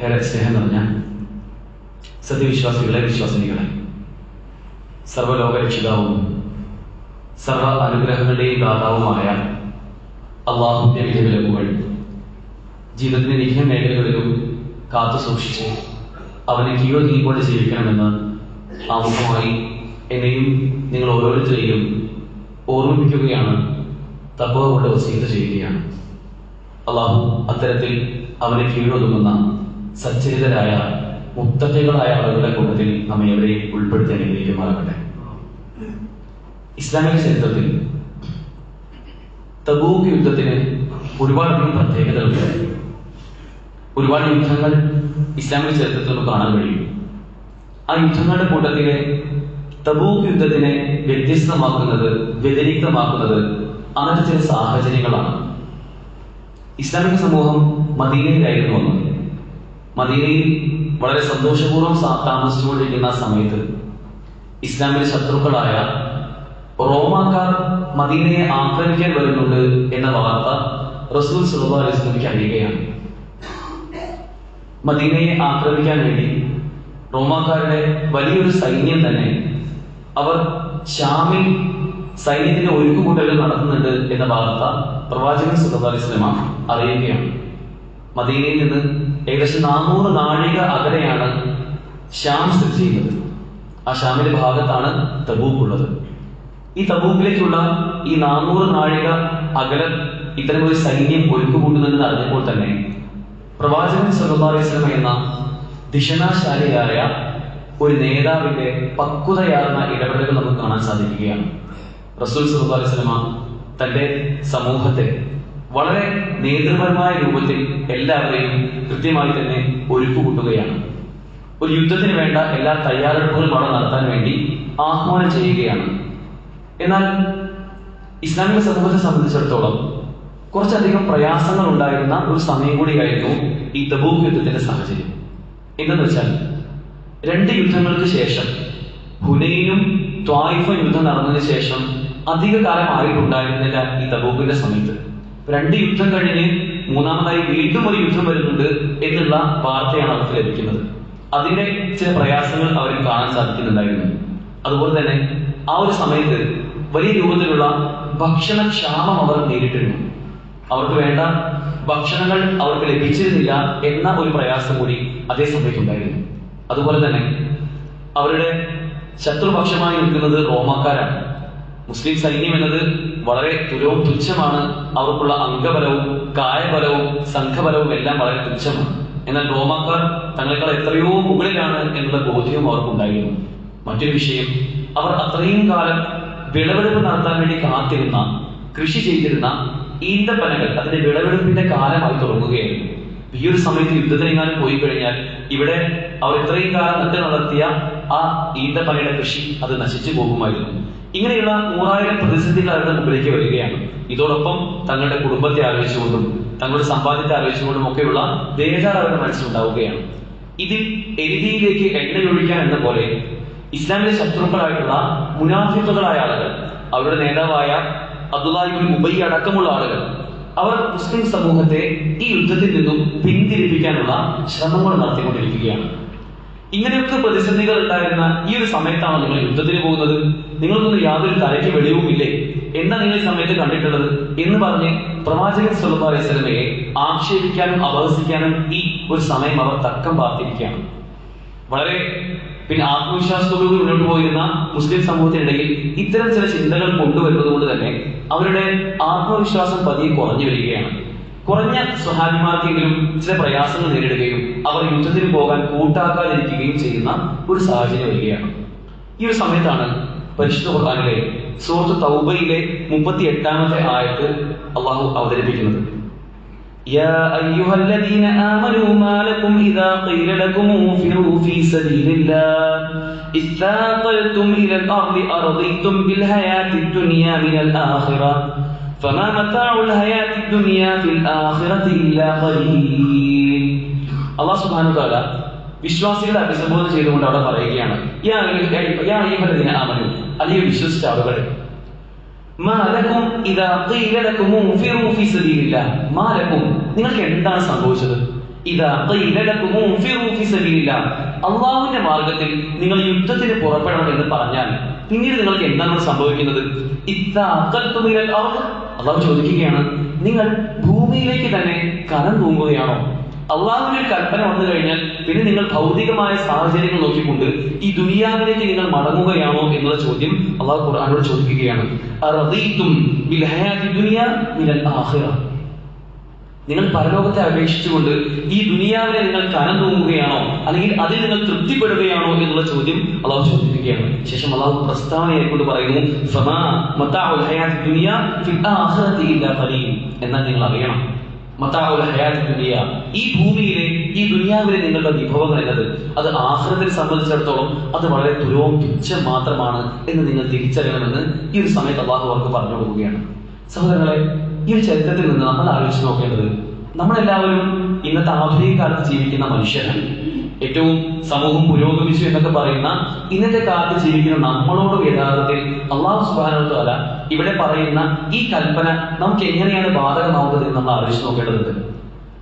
ഏറെ സ്നേഹം നിറഞ്ഞ സത്യവിശ്വാസികളെ വിശ്വാസിനികളെ സർവലോകരക്ഷിതാവും സർവ അനുഗ്രഹങ്ങളുടെയും ദാതാവുമായ അള്ളാഹുന്റെ വിലവിലക്കുകൾ ജീവിതത്തിന്റെ മിക്ക മേഖലകളിലും കാത്തു സൂക്ഷിച്ച് അവനെ കീഴൊതുങ്ങിക്കൊണ്ട് ജീവിക്കണമെന്ന് ആമുഖമായി എന്നെയും നിങ്ങൾ ഓരോരുത്തരെയും ഓർമ്മിപ്പിക്കുകയാണ് വസീത ചെയ്യുകയാണ്. അള്ളാഹു അത്തരത്തിൽ അവനെ കീഴൊതുങ്ങുന്ന സച്ചരിതരായ മുത്തജകളായ ആളുകളുടെ കൂട്ടത്തിൽ നമ്മെ അവരെ ഉൾപ്പെടുത്തി അനുഗ്രഹിക്കുമാറാകട്ടെ ഇസ്ലാമിക ചരിത്രത്തിൽ തബൂക്ക് യുദ്ധത്തിന് ഒരുപാടധികം പ്രത്യേകതകളുണ്ട്. ഒരുപാട് യുദ്ധങ്ങൾ ഇസ്ലാമിക ചരിത്രത്തിൽ നമുക്ക് കാണാൻ കഴിയും. ആ യുദ്ധങ്ങളുടെ കൂട്ടത്തിലെ തബൂക്ക് യുദ്ധത്തിനെ വ്യത്യസ്തമാക്കുന്നത് വ്യതിരിക്തമാക്കുന്നത് അങ്ങനത്തെ ചില സാഹചര്യങ്ങളാണ്. ഇസ്ലാമിക സമൂഹം മദീനയിലായിരുന്നു വന്നത്. മദീനയിൽ വളരെ സന്തോഷപൂർവം താമസിച്ചുകൊണ്ടിരിക്കുന്ന സമയത്ത് ഇസ്ലാമിലെ ശത്രുക്കളായ റോമാക്കാർ മദീനയെ ആക്രമിക്കാൻ വരുന്നുണ്ട് എന്ന വാർത്ത റസൂൽ സുല്ലാ അലൈസ്ലമിക്ക് അറിയുകയാണ്. മദീനയെ ആക്രമിക്കാൻ വേണ്ടി റോമാക്കാരുടെ വലിയൊരു സൈന്യം തന്നെ അവർ ഷാമിൽ സൈന്യത്തിന്റെ ഒരുക്കുകൂട്ടലുകൾ നടത്തുന്നുണ്ട് എന്ന വാർത്ത പ്രവാചകൻ സുല്ലാ അലൈസ്ലമ അറിയുകയാണ്. മദീനയിൽ നിന്ന് ഏകദേശം നാനൂറ് നാഴിക അകലെയാണ് ശ്യാം സ്ഥിതി ചെയ്യുന്നത്. ആ ശ്യാമിന്റെ ഭാഗത്താണ് തബൂക്ക് ഉള്ളത് ഈ തബൂക്കിലേക്കുള്ള ഈ നാനൂറ് നാഴിക അകലം ഇത്തരം ഒരു സൈന്യം ഒരുക്കുകൂട്ടുന്നുണ്ടെന്ന് അറിഞ്ഞപ്പോൾ തന്നെ പ്രവാചകൻ വസല്ലം എന്ന ദിശനാശാലിയായ ഒരു നേതാവിന്റെ പക്വതയാർന്ന ഇടപെടലുകൾ നമുക്ക് കാണാൻ സാധിക്കുകയാണ്. റസൂൽ സല്ലല്ലാഹു അലൈഹി വസല്ലമ തന്റെ സമൂഹത്തെ വളരെ നേതൃപരമായ രൂപത്തിൽ എല്ലാവരെയും കൃത്യമായി തന്നെ ഒരുക്കുകൂട്ടുകയാണ് ഒരു യുദ്ധത്തിന് വേണ്ട എല്ലാ തയ്യാറെടുപ്പുകളും അവിടെ നടത്താൻ വേണ്ടി ആഹ്വാനം ചെയ്യുകയാണ്. എന്നാൽ ഇസ്ലാമിക സമൂഹത്തെ സംബന്ധിച്ചിടത്തോളം കുറച്ചധികം പ്രയാസങ്ങൾ ഉണ്ടായിരുന്ന ഒരു സമയം കൂടിയായിരുന്നു ഈ തബൂക്ക് യുദ്ധത്തിന്റെ സാഹചര്യം. എന്തെന്ന് വെച്ചാൽ രണ്ട് യുദ്ധങ്ങൾക്ക് ശേഷം ഹുനൈനും ത്വായിഫ യുദ്ധം നടന്നതിന് ശേഷം അധിക കാലം ആയിട്ടുണ്ടായിരുന്നില്ല ഈ തബൂക്കിന്റെ സമയത്ത്. രണ്ട് യുദ്ധം കഴിഞ്ഞ് മൂന്നാമതായി വീണ്ടും ഒരു യുദ്ധം വരുന്നുണ്ട് എന്നുള്ള വാർത്തയാണ് അവർക്ക് ലഭിക്കുന്നത്. അതിന്റെ ചില പ്രയാസങ്ങൾ അവർക്ക് കാണാൻ സാധിക്കുന്നുണ്ടായിരുന്നു. അതുപോലെ തന്നെ ആ ഒരു സമയത്ത് വലിയ രൂപത്തിലുള്ള ഭക്ഷണക്ഷാമം അവർ നേരിട്ടിരുന്നു. അവർക്ക് വേണ്ട ഭക്ഷണങ്ങൾ അവർക്ക് ലഭിച്ചിരുന്നില്ല എന്ന ഒരു പ്രയാസം കൂടി അതേ സമയത്ത് ഉണ്ടായിരുന്നു അതുപോലെ തന്നെ അവരുടെ ശത്രുപക്ഷമായി നിൽക്കുന്നത് റോമാക്കാരാണ്. മുസ്ലിം സൈന്യം എന്നത് വളരെ തുലവും തുച്ഛമാണ്. അവർക്കുള്ള അംഗബലവും കായബലവും സംഘബലവും എല്ലാം വളരെ തുച്ഛമാണ്. എന്നാൽ റോമാക്കാർ തങ്ങളെക്കാൾ എത്രയോ മുകളിലാണ് എന്നുള്ള ബോധ്യവും അവർക്കുണ്ടായിരുന്നു. മറ്റൊരു വിഷയം അവർ അത്രയും കാലം വിളവെടുപ്പ് നടത്താൻ വേണ്ടി കാത്തിരുന്ന കൃഷി ചെയ്തിരുന്ന ഈന്തപ്പനകൾ അതിന്റെ വിളവെടുപ്പിന്റെ കാലമായി തുടങ്ങുകയായിരുന്നു. ഈ ഒരു സമയത്ത് യുദ്ധത്തിനെങ്ങാനും പോയി കഴിഞ്ഞാൽ ഇവിടെ അവർ ഇത്രയും കാലം നട്ട് നടത്തിയ ആ ഈന്തപ്പനയുടെ കൃഷി അത് നശിച്ചു പോകുമായിരുന്നു. ഇങ്ങനെയുള്ള നൂറായിരം പ്രതിസന്ധികൾ അവരുടെ മുമ്പിലേക്ക് വരികയാണ്. ഇതോടൊപ്പം തങ്ങളുടെ കുടുംബത്തെ ആലോചിച്ചുകൊണ്ടും തങ്ങളുടെ സമ്പാദ്യത്തെ ആലോചിച്ചുകൊണ്ടും ഒക്കെയുള്ള ബേജാർ അവരുടെ മനസ്സിലുണ്ടാവുകയാണ്. ഇതിൽ എരുതിയിലേക്ക് എണ്ണയൊഴിക്കാൻ എന്ന പോലെ ഇസ്ലാമിലെ ശത്രുക്കളായിട്ടുള്ള മുനാഫിക്കുകളായ ആളുകൾ അവരുടെ നേതാവായ അബ്ദുല്ലാഹിബിൻ ഉബൈ അടക്കമുള്ള ആളുകൾ അവർ മുസ്ലിം സമൂഹത്തെ ഈ യുദ്ധത്തിൽ നിന്നും പിന്തിരിപ്പിക്കാനുള്ള ശ്രമങ്ങൾ നടത്തിക്കൊണ്ടിരിക്കുകയാണ്. ഇങ്ങനെയൊക്കെ പ്രതിസന്ധികൾ ഉണ്ടായിരുന്ന ഈ ഒരു സമയത്താണ് നിങ്ങൾ യുദ്ധത്തിന് പോകുന്നത്? നിങ്ങൾക്കൊന്നും യാതൊരു തലയ്ക്ക് വെളിവുമില്ലേ? എന്താ നിങ്ങൾ സമയത്ത് കണ്ടിട്ടുള്ളത്? എന്ന് പറഞ്ഞ് പ്രവാചകൻ അലൈഹി വസല്ലമയെ ആക്ഷേപിക്കാനും അപഹസിക്കാനും ഈ ഒരു സമയം അവർ തക്കം പാർത്തിരിക്കുകയാണ്. വളരെ പിന്നെ ആത്മവിശ്വാസത്തോടുകൂടി മുന്നോട്ട് പോയിരുന്ന മുസ്ലിം സമൂഹത്തിനിടയിൽ ഇത്തരം ചില ചിന്തകൾ കൊണ്ടുവരുന്നത് കൊണ്ട് തന്നെ അവരുടെ ആത്മവിശ്വാസം പതിയെ കുറഞ്ഞു വരികയാണ്. കുറഞ്ഞ സ്വഹാന്മാർക്കെങ്കിലും ചില പ്രയാസങ്ങൾ നേരിടുകയും അവർ യുദ്ധത്തിന് പോകാൻ കൂട്ടാക്കാതിരിക്കുകയും ചെയ്യുന്ന ഒരു സാഹചര്യം വരികയാണ്. ഈ ഒരു സമയത്താണ് പരിശുദ്ധ ഖുർആനിലെ സൂറത്ത് തൗബയിലെ മുപ്പത്തി എട്ടാമത്തെ ആയത്ത് അള്ളാഹു അവതരിപ്പിക്കുന്നത് يا أيها الذين آمنوا ما لكم إذا قيل لكم انفروا في سبيل الله استاقلتم إلى الأرض أرضيتم بالحياة الدنيا من الآخرة فما متاع الحياة الدنيا في الآخرة إلا قليل الله سبحانه وتعالى വിശ്വാസികളെ അഭിസംബോധന ചെയ്തുകൊണ്ട് അവിടെ പറയുകയാണ് യാ അയ്യുഹ- യാ അയ്യുഹല്ലദീന ആമനു അല്ലയോ വിശ്വസിച്ച ആളുകൾ മാലക്കും ഇതാ ഖീല ലക്കും ഉൻഫിറൂ ഫീ സബീലില്ലാഹ് മാലക്കും നിങ്ങൾക്ക് എന്താണ് സംഭവിച്ചത്? ഇതാ ഖീല ലക്കും ഉൻഫിറൂ ഫീ സബീലില്ലാഹ് അള്ളാഹുവിന്റെ മാർഗത്തിൽ നിങ്ങൾ യുദ്ധത്തിന് പുറപ്പെടണം എന്ന് പറഞ്ഞാൽ പിന്നീട് നിങ്ങൾക്ക് എന്താണ് സംഭവിക്കുന്നത്? അള്ളാഹു ചോദിക്കുകയാണ് നിങ്ങൾ ഭൂമിയിലേക്ക് തന്നെ കനം തൂങ്ങുകയാണോ? അള്ളാഹുവിന്റെ കൽപ്പന വന്നു കഴിഞ്ഞാൽ പിന്നെ നിങ്ങൾ ഭൗതികമായ സാഹചര്യങ്ങൾ നോക്കിക്കൊണ്ട് ഈ ദുനിയാവിലേക്ക് നിങ്ങൾ മടങ്ങുകയാണോ എന്നുള്ള ചോദ്യം അള്ളാഹു ഖുർആാനോട് ചോദിക്കുകയാണ്. നിങ്ങൾ പരലോകത്തെ അപേക്ഷിച്ചുകൊണ്ട് ഈ ദുനിയാവിനെ നിങ്ങൾ കനം തൂങ്ങുകയാണോ അല്ലെങ്കിൽ അതിൽ നിങ്ങൾ തൃപ്തിപ്പെടുകയാണോ എന്നുള്ള ചോദ്യം അള്ളാഹു ചോദിക്കുകയാണ്. ശേഷം അള്ളാഹു പ്രസ്താവനയെക്കൊണ്ട് പറയുന്നു എന്നാൽ നിങ്ങൾ അറിയണം. മതാഉൽ ഹയാത്തി ദുനിയ. ഈ ഭൂമിയിലെ ഈ ദുനിയാവിലെ നിങ്ങളുടെ വിഭവങ്ങൾ എന്നത് അത് ആഹ്റത്തിനെ സംബന്ധിച്ചിടത്തോളം അത് വളരെ തുലവും തുച്ഛം മാത്രമാണ് എന്ന് നിങ്ങൾ തിരിച്ചറിയണമെന്ന് ഈ ഒരു സമയത്ത് അള്ളാഹു അവർക്ക് പറഞ്ഞു കൊടുക്കുകയാണ്. സഹോദരങ്ങളെ ഈ ഒരു ചരിത്രത്തിൽ നിന്ന് നമ്മൾ ആലോചിച്ച് നോക്കേണ്ടത് നമ്മളെല്ലാവരും ഇന്നത്തെ ആധുനിക കാലത്ത് ജീവിക്കുന്ന മനുഷ്യരാണ്. ഏറ്റവും സമൂഹം പുരോഗമിച്ചു എന്നൊക്കെ പറയുന്ന ഇന്നത്തെ കാലത്ത് ജീവിക്കുന്ന നമ്മളോട് യഥാർത്ഥത്തിൽ അള്ളാഹു സുബാന ഇവിടെ പറയുന്ന ഈ കൽപ്പന നമുക്ക് എങ്ങനെയാണ് ബാധകമാവുന്നത് എന്ന് നമ്മൾ ആലോചിച്ച് നോക്കേണ്ടതുണ്ട്.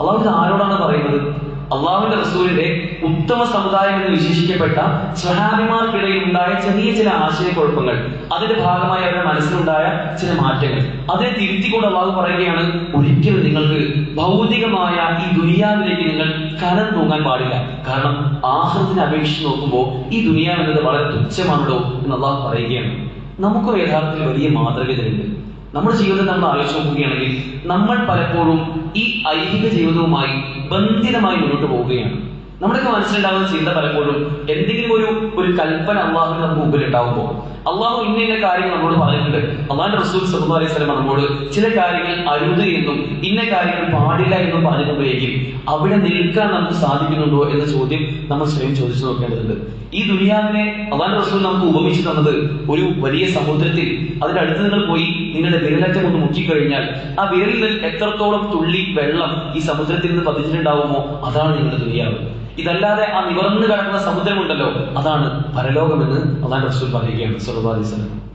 അള്ളാഹു ആരോടാണ് പറയുന്നത്? അള്ളാഹുവിന്റെ റസൂലിന്റെ ഉത്തമ സമുദായം എന്ന് വിശേഷിക്കപ്പെട്ട സ്വഹാബിമാർക്കിടയിൽ ഉണ്ടായ ചെറിയ ചില ആശയക്കുഴപ്പങ്ങൾ അതിന്റെ ഭാഗമായി അവരുടെ മനസ്സിലുണ്ടായ ചില മാറ്റങ്ങൾ. അതിനെ തിരുത്തിക്കൊണ്ട് അള്ളാഹു പറയുകയാണ് ഒരിക്കലും നിങ്ങൾക്ക് ഭൗതികമായ ഈ ദുനിയാവിലേക്ക് നിങ്ങൾ കനം തൂങ്ങാൻ പാടില്ല. കാരണം ആഹ്ലത്തിനെ അപേക്ഷിച്ച് നോക്കുമ്പോൾ ഈ ദുനിയാവ് എന്നത് വളരെ തുച്ഛമാണല്ലോ എന്ന് അള്ളാഹു പറയുകയാണ്. നമുക്കും യഥാർത്ഥത്തിൽ വലിയ മാതൃക ഇതിലുണ്ട് നമ്മുടെ ജീവിതം നമ്മൾ ആലോചിച്ച് നോക്കുകയാണെങ്കിൽ നമ്മൾ പലപ്പോഴും ഈ ഐഹിക ജീവിതവുമായി ബന്ധിതമായി മുന്നോട്ട് പോവുകയാണ്. നമ്മുടെയൊക്കെ മനസ്സിലുണ്ടാകുന്ന ചിന്ത പലപ്പോഴും എന്തെങ്കിലും ഒരു ഒരു കൽപ്പന അള്ളാഹുവിന് നമുക്ക് മുമ്പിൽ ഉണ്ടാവുമ്പോൾ അള്ളാഹു ഇന്ന ഇന്ന കാര്യങ്ങൾ നമ്മോട് പറഞ്ഞിട്ടുണ്ട്. അള്ളാഹിന്റെ റസൂൽ സല്ലല്ലാഹു അലൈഹി സ്വലം നമ്മോട് ചില കാര്യങ്ങൾ അരുത് എന്നും ഇന്ന കാര്യങ്ങൾ പാടില്ല എന്നും പറഞ്ഞിട്ടുണ്ടെങ്കിൽ അവിടെ നിൽക്കാൻ നമുക്ക് സാധിക്കുന്നുണ്ടോ എന്ന ചോദ്യം നമ്മൾ സ്വയം ചോദിച്ചു നോക്കേണ്ടതുണ്ട്. ഈ ദുനിയാവിനെ അള്ളാഹിന്റെ റസൂൽ നമുക്ക് ഉപമിച്ചു തന്നത് ഒരു വലിയ സമുദ്രത്തിൽ. അതിന്റെ അടുത്ത് നിങ്ങൾ പോയി നിങ്ങളുടെ വിരലറ്റം ഒന്ന് മുക്കിക്കഴിഞ്ഞാൽ ആ വിരലിൽ എത്രത്തോളം തുള്ളി വെള്ളം ഈ സമുദ്രത്തിൽ നിന്ന് പതിച്ചിട്ടുണ്ടാവുമോ? അതാണ് നിങ്ങളുടെ ദുനിയാവ്. ഇതല്ലാതെ ആ നിവർന്നു കിടക്കുന്ന സമുദ്രമുണ്ടല്ലോ. അതാണ് പരലോകമെന്ന് അള്ളാഹ് റസൂൽ പറയുകയാണ് വസല്ലം.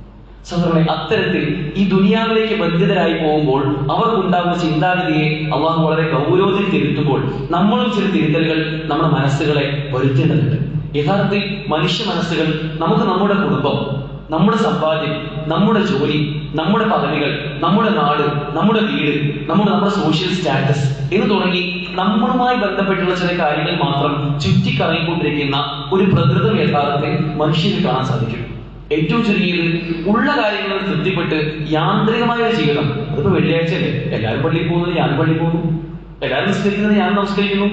സഹോദരങ്ങളെ അത്തരത്തിൽ ഈ ദുനിയാവിലേക്ക് ബന്ധിതരായി പോകുമ്പോൾ അവർക്കുണ്ടാകുന്ന ചിന്താഗതിയെ അള്ളാഹു വളരെ ഗൗരവത്തിൽ തിരുത്തുമ്പോൾ നമ്മളും ചില തിരുത്തലുകൾ നമ്മുടെ മനസ്സുകളെ വരുത്തേണ്ടതുണ്ട്. യഥാർത്ഥത്തിൽ മനുഷ്യ മനസ്സുകൾ നമുക്ക് നമ്മുടെ കുടുംബം നമ്മുടെ സമ്പാദ്യം നമ്മുടെ ജോലി നമ്മുടെ പദവികൾ നമ്മുടെ നാട് നമ്മുടെ വീട് നമ്മുടെ നമ്മുടെ സോഷ്യൽ സ്റ്റാറ്റസ് എന്ന് തുടങ്ങി നമ്മളുമായി ബന്ധപ്പെട്ടുള്ള ചില കാര്യങ്ങൾ മാത്രം ചുറ്റിക്കറങ്ങിക്കൊണ്ടിരിക്കുന്ന ഒരു പ്രകൃതം യഥാർത്ഥത്തിൽ മനുഷ്യന് കാണാൻ സാധിക്കും. ഏറ്റവും ചുരുങ്ങിയത് ഉള്ള കാര്യങ്ങൾ തൃപ്തിപ്പെട്ട് യാന്ത്രികമായ ഒരു ജീവിതം. അതിപ്പോ വെള്ളിയാഴ്ച അല്ലേ? എല്ലാവരും പള്ളിയിൽ പോകുന്നത് ഞാൻ പള്ളിയിൽ പോകുന്നു. എല്ലാവരും നിസ്കരിക്കുന്നത് ഞാൻ നമസ്കരിക്കുന്നു.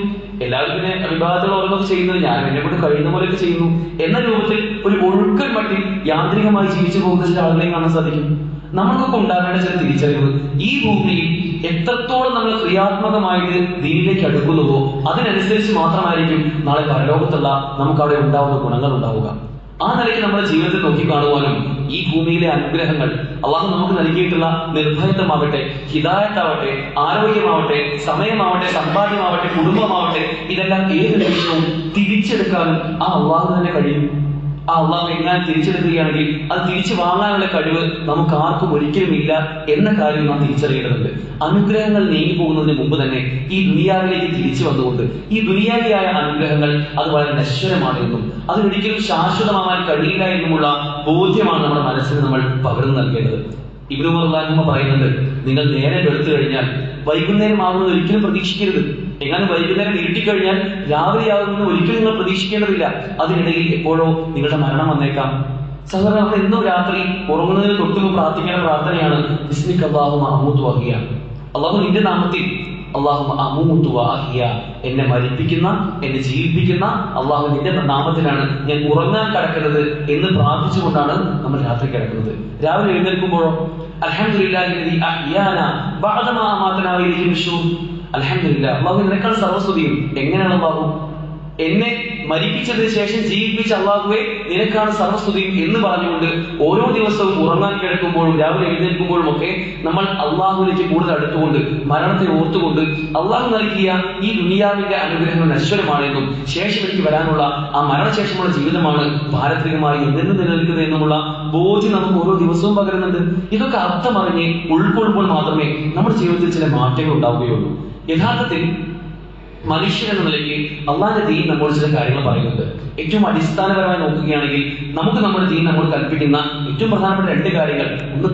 എല്ലാവരും പിന്നെ വിവാഹത്തിൽ ഓരോന്നൊക്കെ ചെയ്യുന്നത് ഞാൻ എന്നെ കൊണ്ട് കഴിയുന്ന പോലെയൊക്കെ ചെയ്യുന്നു. എന്ന രൂപത്തിൽ ഒരു ഒഴുക്കൽ മട്ടിൽ യാന്ത്രികമായി ജീവിച്ചു പോകുന്ന ചില ആളുകളെയും കാണാൻ സാധിക്കും. നമുക്കൊക്കെ ഉണ്ടാകേണ്ട ചില തിരിച്ചറിവ് ഈ ഭൂമിയിൽ എത്രത്തോളം നമ്മൾ ക്രിയാത്മകമായിട്ട് ദീനിലേക്ക് അടുക്കുന്നുവോ അതിനനുസരിച്ച് മാത്രമായിരിക്കും നാളെ പരലോകത്തുള്ള നമുക്ക് അവിടെ ഉണ്ടാവുന്ന ഗുണങ്ങൾ ഉണ്ടാവുക. ആ നിലയ്ക്ക് നമ്മുടെ ജീവിതത്തിൽ നോക്കിക്കാണുവാനും ഈ ഭൂമിയിലെ അനുഗ്രഹങ്ങൾ അള്ളാഹു നമുക്ക് നൽകിയിട്ടുള്ള നിർഭയത്വമാവട്ടെ ഹിതായത്താവട്ടെ ആരോഗ്യമാവട്ടെ സമയമാവട്ടെ സമ്പാദ്യമാവട്ടെ കുടുംബമാവട്ടെ ഇതെല്ലാം ഏത് നിമിഷവും തിരിച്ചെടുക്കാനും ആ അള്ളാഹു തന്നെ കഴിയും. ആ അള്ളാഹ് എങ്ങനെ തിരിച്ചെടുക്കുകയാണെങ്കിൽ അത് തിരിച്ചു വാങ്ങാനുള്ള കഴിവ് നമുക്ക് ആർക്കും ഒരിക്കലും ഇല്ല എന്ന കാര്യം നാം തിരിച്ചറിയേണ്ടതുണ്ട്. അനുഗ്രഹങ്ങൾ നീങ്ങി പോകുന്നതിന് മുമ്പ് തന്നെ ഈ ദുനിയാവിലേക്ക് തിരിച്ചു വന്നുകൊണ്ട് ഈ ദുനിയാവിയായ അനുഗ്രഹങ്ങൾ അത് വളരെ നശ്വരമാണ് എന്നും അതിനൊരിക്കലും ശാശ്വതമാവാൻ കഴിയില്ല എന്നുമുള്ള ബോധ്യമാണ് നമ്മുടെ മനസ്സിന് നമ്മൾ പകർന്നു നൽകേണ്ടത്. ഇബ്രു മറുലാഹിമ പറയുന്നുണ്ട് നിങ്ങൾ നേരെ വെളുത്തു കഴിഞ്ഞാൽ വൈകുന്നേരം ആകുന്നത് ഒരിക്കലും പ്രതീക്ഷിക്കരുത്. എങ്ങനെ വൈകുന്നേരം ഇരുട്ടിക്കഴിഞ്ഞാൽ രാവിലെ ആകുമെന്ന് ഒരിക്കലും നിങ്ങൾ പ്രതീക്ഷിക്കേണ്ടതില്ല. അതിനിടയിൽ എപ്പോഴോ നിങ്ങളുടെ മരണം വന്നേക്കാം. സഹോദരൻ നമ്മൾ എന്നും രാത്രി ഉറങ്ങുന്നതിന് തൊട്ടുമുമ്പ് പ്രാർത്ഥിക്കേണ്ട പ്രാർത്ഥനയാണ് ബിസ്മിക് അള്ളാഹു മഹമൂത്ത് വഹിയ അള്ളാഹു നിന്റെ നാമത്തിൽ അള്ളാഹു അമൂത്തു വാഹിയ എന്നെ മരിപ്പിക്കുന്ന എന്നെ ജീവിപ്പിക്കുന്ന അള്ളാഹു നിന്റെ നാമത്തിലാണ് ഞാൻ ഉറങ്ങാൻ കിടക്കുന്നത് എന്ന് പ്രാർത്ഥിച്ചുകൊണ്ടാണ് നമ്മൾ രാത്രി കിടക്കുന്നത്. രാവിലെ എഴുന്നേൽക്കുമ്പോഴോ അൽഹംദുലില്ലാഹി അൽഹംദുലില്ലാ അള്ളാഹു നിനക്കാൾ സർവസ്തുതിയും. എങ്ങനെയാണ് അള്ളാഹു? എന്നെ മരിപ്പിച്ചതിന് ശേഷം ജീവിപ്പിച്ച അള്ളാഹുവെ നിനക്കാണ് സർവസ്തുതിയും എന്ന് പറഞ്ഞുകൊണ്ട് ഓരോ ദിവസവും ഉറങ്ങാൻ കിടക്കുമ്പോഴും രാവിലെ എഴുന്നേൽക്കുമ്പോഴും ഒക്കെ നമ്മൾ അള്ളാഹുവിലേക്ക് കൂടുതൽ അടുത്തുകൊണ്ട് മരണത്തെ ഓർത്തുകൊണ്ട് അള്ളാഹു നൽകിയ ഈ ദുനിയാവിന്റെ അനുഗ്രഹങ്ങൾ നശ്വരമാണെന്നും ശേഷം എനിക്ക് വരാനുള്ള ആ മരണശേഷമുള്ള ജീവിതമാണ് പാരത്രികമായി എന്തെന്ന് നിലനിൽക്കുന്നത് എന്നുമുള്ള ബോധ്യം നമുക്ക് ഓരോ ദിവസവും പകരുന്നുണ്ട്. ഇതൊക്കെ അർത്ഥമറിഞ്ഞ് ഉൾക്കൊള്ളുമ്പോൾ മാത്രമേ നമ്മുടെ ജീവിതത്തിൽ ചില മാറ്റങ്ങൾ ഉണ്ടാവുകയുള്ളൂ. യഥാർത്ഥത്തിൽ മനുഷ്യൻ എന്ന നിലയ്ക്ക് അള്ളാന്റെ ദീൻ നമ്മോട് ചില കാര്യങ്ങൾ പറയുന്നുണ്ട്. ഏറ്റവും അടിസ്ഥാനപരമായി നോക്കുകയാണെങ്കിൽ നമുക്ക് നമ്മുടെ ദീൻ നമ്മോട് കൽപ്പിക്കുന്ന ഏറ്റവും പ്രധാനപ്പെട്ട രണ്ട് കാര്യങ്ങൾ. ഒന്ന്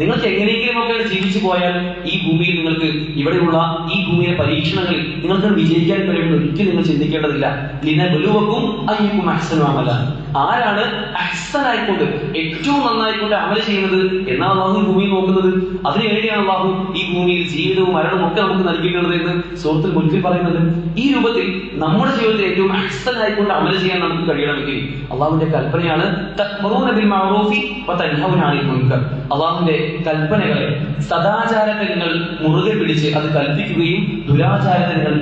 നിങ്ങൾക്ക് എങ്ങനെയെങ്കിലും ഒക്കെ ജീവിച്ചു പോയാൽ ഈ ഭൂമിയിൽ നിങ്ങൾക്ക് ഇവിടെയുള്ള ഈ ഭൂമിയിലെ പരീക്ഷണങ്ങളിൽ നിങ്ങൾക്ക് വിജയിക്കാൻ കഴിയുമെന്ന് ഒരിക്കലും നിങ്ങൾ ചിന്തിക്കേണ്ടതില്ല. ലിനബലുവക്കും അയ്യക്കും അഹ്സനു അമല ആരാണ് അഹ്സനായിക്കൊണ്ട് ഏറ്റവും നന്നായിക്കൊണ്ട് അമല ചെയ്യുന്നത് എന്നാണ് അള്ളാഹു ഭൂമിയിൽ നോക്കുന്നത്? അതിനുവേണ്ടിയാണ് അള്ളാഹു ഈ ഭൂമിയിൽ ജീവിതവും മരണവും ഒക്കെ നമുക്ക് നൽകിയിട്ടുള്ളത് എന്ന് സുഹൃത്തിൽ മുൻപിൽ പറയുന്നത് ഈ രൂപത്തിൽ നമ്മുടെ ജീവിതത്തിൽ ഏറ്റവും അഹ്സനായിക്കൊണ്ട് അമല ചെയ്യാൻ നമുക്ക് കഴിയണമെങ്കിൽ അള്ളാഹുവിന്റെ കൽപ്പനയാണ് അള്ളാഹുവിന്റെ കൽപ്പനകളെ സദാചാരത്തെ നിങ്ങൾ മുറുകെ പിടിച്ച് അത് കൽപ്പിക്കുകയും ദുരാചാരത്തെ നിങ്ങൾ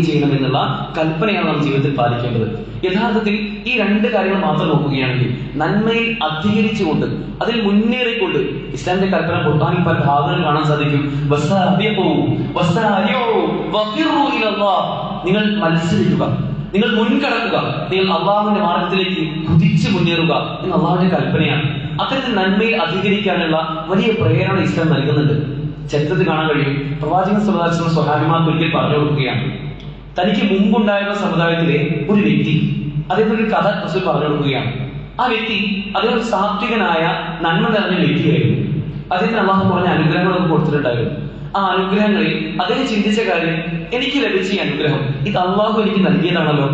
ചെയ്യണം എന്നുള്ള കൽപ്പനയാണ് നാം ജീവിതത്തിൽ പാലിക്കേണ്ടത്. യഥാർത്ഥത്തിൽ ഈ രണ്ട് കാര്യങ്ങൾ മാത്രം നോക്കുകയാണെങ്കിൽ നന്മയിൽ അധികരിച്ചുകൊണ്ട് അതിൽ മുന്നേറിക്കൊണ്ട് ഇസ്ലാമിന്റെ കൽപ്പന ഖുർആനിൽ പല ഭാഗങ്ങൾ കാണാൻ സാധിക്കും. നിങ്ങൾ മത്സരിക്കുക നിങ്ങൾ മുൻകടക്കുക നിങ്ങൾ അള്ളാഹുവിന്റെ മാർഗത്തിലേക്ക് കുതിച്ചു മുന്നേറുക എന്ന് അള്ളാഹുവിന്റെ കൽപ്പനയാണ്. അത്തരത്തിൽ നന്മയിൽ അധികരിക്കാനുള്ള വലിയ പ്രേരണ ഇസ്ലാം നൽകുന്നുണ്ട്. ചരിത്രത്തിൽ കാണാൻ കഴിയും. പ്രവാചകൻ സമുദായം സ്വഹാബിമാർക്ക് ഒരിക്കൽ പറഞ്ഞു കൊടുക്കുകയാണ്. തനിക്ക് മുമ്പുണ്ടായിരുന്ന സമുദായത്തിലെ ഒരു വ്യക്തി അദ്ദേഹത്തിന് ഒരു കഥ റസൂൽ പറഞ്ഞു കൊടുക്കുകയാണ്. ആ വ്യക്തി അദ്ദേഹം സാത്വികനായ നന്മ നിറഞ്ഞ വ്യക്തിയായിരുന്നു. അദ്ദേഹത്തിന് അള്ളാഹു പറഞ്ഞ അനുഗ്രഹങ്ങളൊക്കെ കൊടുത്തിട്ടുണ്ടായിരുന്നു. ആ അനുഗ്രഹങ്ങളിൽ അദ്ദേഹം ചിന്തിച്ച കാര്യം എനിക്ക് ലഭിച്ച ഈ അനുഗ്രഹം ഇത് അള്ളാഹു എനിക്ക് നൽകിയതാണല്ലോ.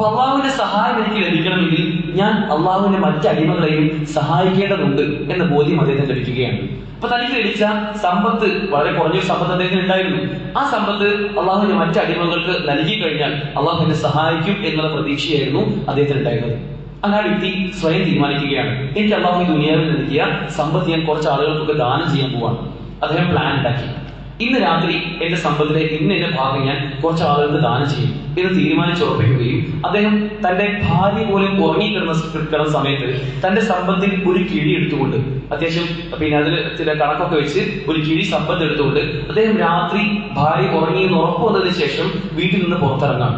അപ്പൊ അള്ളാഹുവിന്റെ സഹായം എനിക്ക് ലഭിക്കണമെങ്കിൽ ഞാൻ അള്ളാഹുവിന്റെ മറ്റ് അടിമകളെയും സഹായിക്കേണ്ടതുണ്ട് എന്ന ബോധ്യം അദ്ദേഹത്തിന് ലഭിക്കുകയാണ്. അപ്പൊ തനിക്ക് ലഭിച്ച സമ്പത്ത് വളരെ കുറഞ്ഞൊരു സമ്പത്ത് അദ്ദേഹത്തിന് ഉണ്ടായിരുന്നു. ആ സമ്പത്ത് അള്ളാഹുവിന്റെ മറ്റ് അടിമകൾക്ക് നൽകി കഴിഞ്ഞാൽ അള്ളാഹു എന്നെ സഹായിക്കും എന്നുള്ള പ്രതീക്ഷയായിരുന്നു അദ്ദേഹത്തിന് ഉണ്ടായിരുന്നത്. അങ്ങനെ ആ വ്യക്തി സ്വയം തീരുമാനിക്കുകയാണ്. എനിക്ക് അള്ളാഹു ഈ ദുനിയാവിൽ നൽകിയ സമ്പത്ത് ഞാൻ കുറച്ച് ആളുകൾക്കൊക്കെ ദാനം ചെയ്യാൻ പോവാണ്. അദ്ദേഹം പ്ലാൻ ഉണ്ടാക്കി. ഇന്ന് രാത്രി എന്റെ സമ്പത്തിലെ ഇന്ന് എന്റെ ഭാഗം ഞാൻ കുറച്ച് ആളുകൾക്ക് ദാനം ചെയ്യും. എന്ന് തീരുമാനിച്ചുറപ്പിക്കുകയും അദ്ദേഹം തന്റെ ഭാര്യ പോലും ഉറങ്ങിക്കിടന്ന കിടന്ന സമയത്ത് തന്റെ സമ്പത്തിൽ ഒരു കിഴി എടുത്തുകൊണ്ട് അത്യാവശ്യം പിന്നെ അതിൽ ചില കണക്കൊക്കെ വെച്ച് ഒരു കിഴി സമ്പത്ത് എടുത്തുകൊണ്ട് അദ്ദേഹം രാത്രി ഭാര്യ ഉറങ്ങിയെന്ന് ഉറപ്പ് വന്നതിന് ശേഷം വീട്ടിൽ നിന്ന് പുറത്തിറങ്ങാം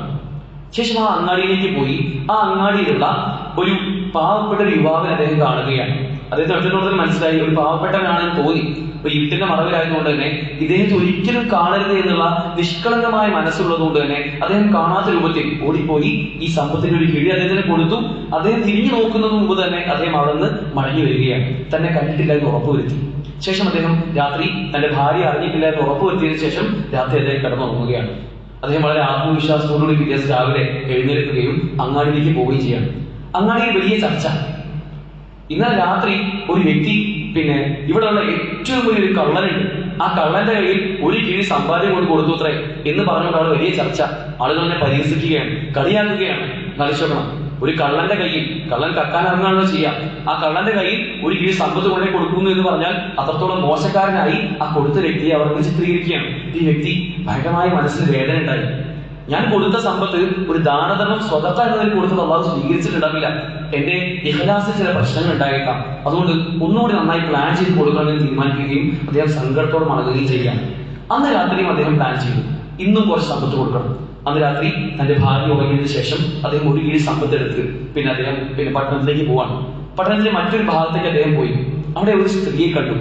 ശേഷം ആ അങ്ങാടിയിലേക്ക് പോയി. ആ അങ്ങാടിയിലുള്ള ഒരു പാവപ്പെട്ട ഒരു യുവാവിനെ അദ്ദേഹം കാണുകയാണ്. അദ്ദേഹത്തെ ഒറ്റ മനസ്സിലായി. ഒരു പാവപ്പെട്ടവനാണെന്ന് തോന്നി. അപ്പൊ ഇരുട്ടിന്റെ മറവിലായതുകൊണ്ട് തന്നെ ഇദ്ദേഹത്തെ ഒരിക്കലും കാണരുത് എന്നുള്ള നിഷ്കളങ്കമായ മനസ്സുള്ളതുകൊണ്ട് തന്നെ അദ്ദേഹം കാണാത്ത രൂപത്തിൽ ഓടിപ്പോയി. ഈ സമ്പത്തിന്റെ ഒരു കിഴി അദ്ദേഹത്തിന് കൊടുത്തു. അദ്ദേഹം തിരിഞ്ഞു നോക്കുന്നതിന് മുമ്പ് തന്നെ അദ്ദേഹം അവിടുന്ന് മടങ്ങി വരികയാണ്. തന്നെ കണ്ടിട്ടില്ല എന്ന് ഉറപ്പുവരുത്തി. ശേഷം അദ്ദേഹം രാത്രി തന്റെ ഭാര്യ അറിഞ്ഞിട്ടില്ല എന്ന് ഉറപ്പുവരുത്തിയതിനു ശേഷം രാത്രി അദ്ദേഹം കിടന്നുറങ്ങുകയാണ്. അദ്ദേഹം വളരെ ആത്മവിശ്വാസത്തോടുകൂടി പിറ്റേ രാവിലെ എഴുന്നേൽക്കുകയും അങ്ങാടിയിലേക്ക് പോവുകയും ചെയ്യാണ്. അങ്ങാടിയിൽ വലിയ ചർച്ച. ഇന്നലെ രാത്രി ഒരു വ്യക്തി പിന്നെ ഇവിടെയുള്ള ഏറ്റവും വലിയൊരു കള്ളനുണ്ട്. ആ കള്ളന്റെ കയ്യിൽ ഒരു കിഴി സമ്പാദ്യം കൊണ്ട് കൊടുത്തു അത്രേ എന്ന് പറഞ്ഞുകൊണ്ട് അവിടെ വലിയ ചർച്ച. എന്നെ പരിഹസിക്കുകയാണ് കളിയാക്കുകയാണ്. കളിച്ചോക്കണം. ഒരു കള്ളന്റെ കയ്യിൽ കള്ളൻ ഇറങ്ങാണല്ലോ ചെയ്യാം ആ കള്ളന്റെ കയ്യിൽ ഒരു കിഴി സമ്പത്ത് കൊണ്ടേ കൊടുക്കുന്നു എന്ന് പറഞ്ഞാൽ അത്രത്തോളം മോശക്കാരനായി ആ കൊടുത്ത വ്യക്തിയെ അവർ ചിത്രീകരിക്കുകയാണ്. ഈ വ്യക്തി ഭയങ്കരമായ മനസ്സിന് വേദന ഉണ്ടായി ഞാൻ കൊടുത്ത സമ്പത്ത് ഒരു ദാനധർമ്മം സ്വതത്ത എന്നതിൽ കൊടുത്തത് അള്ളാഹു സ്വീകരിച്ചിട്ടുണ്ടാവില്ല. എന്റെ ഇഹലാസിൽ ചില പ്രശ്നങ്ങൾ ഉണ്ടായേക്കാം. അതുകൊണ്ട് ഒന്നുകൂടി നന്നായി പ്ലാൻ ചെയ്ത് കൊടുക്കണമെന്ന് തീരുമാനിക്കുകയും അദ്ദേഹം സങ്കടത്തോടെ മടങ്ങുകയും ചെയ്യാം അന്ന് രാത്രിയും അദ്ദേഹം പ്ലാൻ ചെയ്തു. ഇന്നും കുറച്ച് സമ്പത്ത് കൊടുക്കണം. അന്ന് രാത്രി തന്റെ ഭാര്യ ഉറങ്ങിയതിനു ശേഷം അദ്ദേഹം ഒരു കീഴ് സമ്പത്ത് എടുത്ത് പിന്നെ അദ്ദേഹം പിന്നെ പട്ടണത്തിലേക്ക് പോവാണ്. പട്ടണത്തിലെ മറ്റൊരു ഭാഗത്തേക്ക് അദ്ദേഹം പോയി. അവിടെ ഒരു സ്ത്രീയെ കണ്ടു.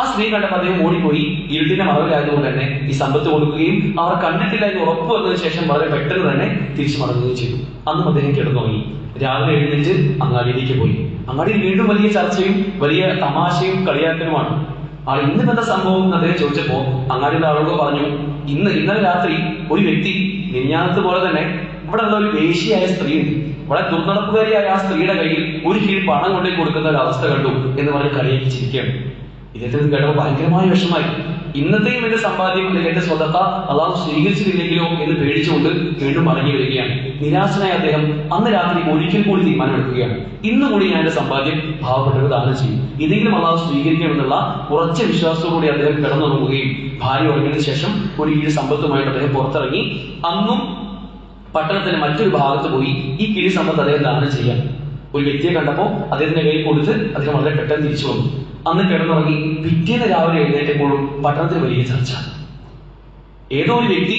ആ സ്ത്രീ കണ്ടപ്പോൾ അദ്ദേഹം ഓടിപ്പോയി ഇരുട്ടിന്റെ മറവിലായതുകൊണ്ട് തന്നെ ഈ സമ്പത്ത് കൊടുക്കുകയും അവർ കണ്ടിട്ടില്ല എന്ന് ഉറപ്പ് വന്നതിന് ശേഷം വളരെ പെട്ടെന്ന് തന്നെ തിരിച്ചു മടങ്ങുകയും ചെയ്തു. അന്നും അദ്ദേഹം കിടന്നുറങ്ങി. രാവിലെ എഴുന്നേറ്റ് അങ്ങാടിയിലേക്ക് പോയി. അങ്ങാടിയിൽ വീണ്ടും വലിയ ചർച്ചയും വലിയ തമാശയും കളിയാക്കലുമാണ്. ആൾ ഇന്ന് എന്താ സംഭവം എന്ന് അദ്ദേഹം ചോദിച്ചപ്പോ അങ്ങാടിയുടെ ആളോട് പറഞ്ഞു ഇന്ന് ഇന്നലെ രാത്രി ഒരു വ്യക്തി മിനിഞ്ഞാന്നത്തെ പോലെ തന്നെ ഇവിടെ ഉള്ള ഒരു വേശിയായ സ്ത്രീയുണ്ട്. വളരെ ദുർനടപ്പുകാരിയായ ആ സ്ത്രീയുടെ കയ്യിൽ ഒരു കീഴ് പണം കൊണ്ടേ കൊടുക്കുന്ന ഒരു അവസ്ഥ കണ്ടു എന്ന് പറഞ്ഞ് കളിയാക്കി ചിരിക്കുകയാണ് ഇദ്ദേഹത്തിന് കേട്ടപ്പോൾ ഭയങ്കരമായ വിഷമായി ഇന്നത്തെയും എന്റെ സമ്പാദ്യം അല്ലെങ്കിൽ എന്റെ സ്വതത്ത അള്ളാഹു സ്വീകരിച്ചിട്ടില്ലെങ്കിലോ എന്ന് പേടിച്ചുകൊണ്ട് വീണ്ടും മടങ്ങി വരികയാണ്. നിരാശനായ അദ്ദേഹം അന്ന് രാത്രി ഒരിക്കൽ കൂടി തീരുമാനമെടുക്കുകയാണ്. ഇന്ന് കൂടി ഞാൻ എന്റെ സമ്പാദ്യം പാവപ്പെട്ടവർ ദാനം ചെയ്യും. ഇതെങ്കിലും അള്ളാഹു സ്വീകരിക്കുമെന്നുള്ള ഉറച്ച വിശ്വാസത്തോടുകൂടി അദ്ദേഹം കിടന്നുറങ്ങുകയും ഭാര്യ ഉറങ്ങിയതിനു ശേഷം ഒരു കീഴ് സമ്പത്തുമായിട്ട് അദ്ദേഹം പുറത്തിറങ്ങി. അന്നും പട്ടണത്തിന്റെ മറ്റൊരു ഭാഗത്ത് പോയി ഈ കിഴി സമ്പത്ത് അദ്ദേഹം ദാനം ചെയ്യാൻ. ഒരു വ്യക്തിയെ കണ്ടപ്പോൾ അദ്ദേഹത്തിന്റെ കയ്യിൽ കൊടുത്ത് അദ്ദേഹം വളരെ പെട്ടെന്ന് തിരിച്ചു വന്നു. അന്ന് കിടന്നുറങ്ങി പിറ്റേന്ന് രാവിലെ എഴുന്നേറ്റപ്പോഴും പട്ടണത്തിൽ വലിയ ചർച്ച. ഏതോ ഒരു വ്യക്തി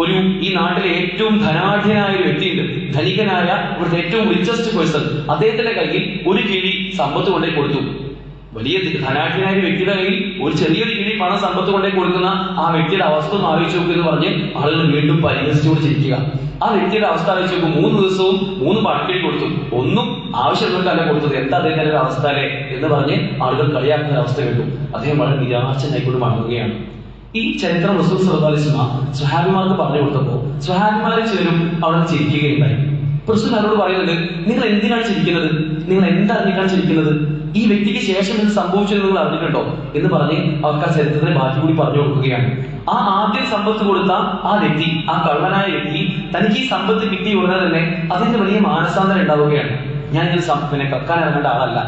ഒരു ഈ നാട്ടിലെ ഏറ്റവും ധനാഢ്യനായ ഒരു വ്യക്തിയുണ്ട്. ധനികനായ ഇവിടുത്തെ ഏറ്റവും റിച്ചസ്റ്റ് പേഴ്സൺ അദ്ദേഹത്തിന്റെ കയ്യിൽ ഒരു കിഴി സമ്പത്ത് കൊണ്ടേ കൊടുത്തു. വലിയ ധനാഠ്യനായ വ്യക്തിയുടെ കയ്യിൽ ഒരു ചെറിയൊരു കിഴി പണം സമ്പത്ത് കൊണ്ടേ കൊടുക്കുന്ന ആ വ്യക്തിയുടെ അവസ്ഥ ഒന്ന് നോക്കുക എന്ന് പറഞ്ഞ് ആളുകൾ വീണ്ടും പരിഹസിച്ചുകൊണ്ട് ചിരിക്കുക. ആ വ്യക്തിയുടെ അവസ്ഥ ആലോചിച്ച് നോക്കും. മൂന്ന് ദിവസവും മൂന്ന് പണക്കിഴി കൊടുത്തു. ഒന്നും ആവശ്യമുള്ളവർക്കല്ല കൊടുത്തത്. എന്താ അദ്ദേഹത്തിന്റെ ഒരു അവസ്ഥ അല്ലേ എന്ന് പറഞ്ഞ് ആളുകൾ കളിയാക്കുന്ന അവസ്ഥ കേട്ടു. അദ്ദേഹം വളരെ നിരാശനായിക്കൊണ്ട് മടങ്ങുകയാണ്. ഈ ചരിത്രം റസൂൽ സർദാലിസ്മ സ്വഹാബിമാർക്ക് പറഞ്ഞു കൊടുത്തപ്പോ സ്വഹാബിമാരെ ചിലരും അവിടെ ചിരിക്കുകയുണ്ടായി. അവരോട് പറയുന്നത് നിങ്ങൾ എന്തിനാണ് ചിരിക്കുന്നത്? നിങ്ങൾ എന്തറിഞ്ഞിട്ടാണ് ചിരിക്കുന്നത്? ഈ വ്യക്തിക്ക് ശേഷം ഇത് സംഭവിച്ചത് നിങ്ങൾ അറിഞ്ഞിട്ടുണ്ടോ? എന്ന് പറഞ്ഞ് അവർക്ക് ആ ചരിത്രത്തിന് ബാക്കി കൂടി പറഞ്ഞു കൊടുക്കുകയാണ്. ആ ആദ്യം സമ്പത്ത് കൊടുത്ത ആ വ്യക്തി ആ കള്ളനായ വ്യക്തി തനിക്ക് ഈ സമ്പത്ത് കിട്ടിയ ഉടനെ തന്നെ അതിന്റെ വലിയ മാനസാന്തരം ഉണ്ടാവുകയാണ്. ഞാൻ ഇത് പിന്നെ കക്കാൻ ഇറങ്ങേണ്ട ആളല്ല.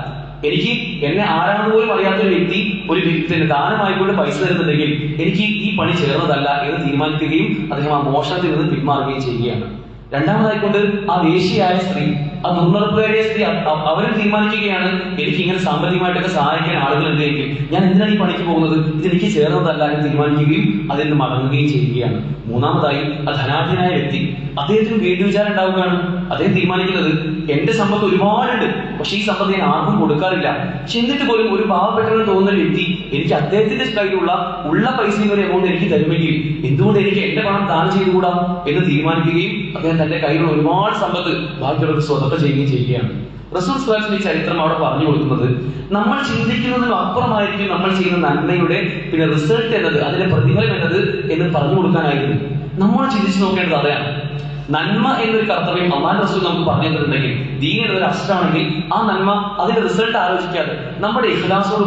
എനിക്ക് എന്നെ ആരാണെന്ന് പോലും അറിയാത്ത ഒരു വ്യക്തി ഒരു വ്യക്തിന് ദാനമായിക്കൊണ്ട് പൈസ തരുന്നുണ്ടെങ്കിൽ എനിക്ക് ഈ പണി ചേർന്നതല്ല എന്ന് തീരുമാനിക്കുകയും അദ്ദേഹം ആ മോഷണത്തിൽ നിന്ന് പിന്മാറുകയും ചെയ്യുകയാണ്. രണ്ടാമതായിക്കൊണ്ട് ആ വേശിയായ സ്ത്രീ ആ നുണർപ്പേറിയ സ്ത്രീ അ- അ- അവരും തീരുമാനിക്കുകയാണ്. എനിക്ക് ഇങ്ങനെ സാമ്പത്തികമായിട്ടൊക്കെ സഹായിക്കാൻ ആളുകൾ ഉണ്ടെങ്കിൽ ഞാൻ എന്തിനാണ് ഈ പണിക്ക് പോകുന്നത്? ഇത് എനിക്ക് ചേർന്നതല്ല എന്ന് തീരുമാനിക്കുകയും അതിൽ നിന്ന് മടങ്ങുകയും ചെയ്യുകയാണ്. മൂന്നാമതായി ആ ധനാഢ്യനായ വ്യക്തി അദ്ദേഹത്തിന് വേണ്ടി വിചാരം ഉണ്ടാവുകയാണ്. അദ്ദേഹം തീരുമാനിക്കുന്നത് എന്റെ സമ്പത്ത് ഒരുപാടുണ്ട്. പക്ഷെ ഈ സമ്പത്ത് ഞാൻ ആർക്കും കൊടുക്കാറില്ല. പക്ഷെ എന്നിട്ട് പോലും ഒരു പാവപ്പെട്ടെന്ന് തോന്നുന്ന വ്യക്തി എനിക്ക് അദ്ദേഹത്തിന്റെ കയ്യിലുള്ള ഉള്ള പൈസ ഒരു എമൗണ്ട് എനിക്ക് തരുമെങ്കിൽ എന്തുകൊണ്ട് എനിക്ക് എന്റെ പണം ദാനം ചെയ്തുകൂടാ? എന്ന് തീരുമാനിക്കുകയും അദ്ദേഹം തന്റെ കയ്യിലുള്ള ഒരുപാട് സമ്പത്ത് ബാക്കിയുള്ളവർക്ക് സ്വതക്ക ചെയ്യുകയും ചെയ്യുകയാണ്. റസൂൽ സ്വലാസിന്റെ ഈ ചരിത്രം അവിടെ പറഞ്ഞു കൊടുക്കുന്നത് നമ്മൾ ചിന്തിക്കുന്നതിനും അപ്പുറമായിരിക്കും നമ്മൾ ചെയ്യുന്ന നന്മയുടെ പിന്നെ റിസൾട്ട് എന്നത് അതിന്റെ പ്രതിഫലം എന്നത് എന്ന് പറഞ്ഞു കൊടുക്കാനായിരുന്നു. നമ്മൾ ചിന്തിച്ചു നോക്കേണ്ടത് അതാണ്. നന്മ എന്നൊരു കർത്തവ്യം അമ്മാൻ റസൂൽ നമുക്ക് പറഞ്ഞു തന്നിട്ടുണ്ടെങ്കിൽ ദീൻ എന്നൊരു അസ്റ്റാണെങ്കിൽ ആ നന്മ അതിന്റെ റിസൾട്ട് ആലോചിക്കാതെ നമ്മുടെ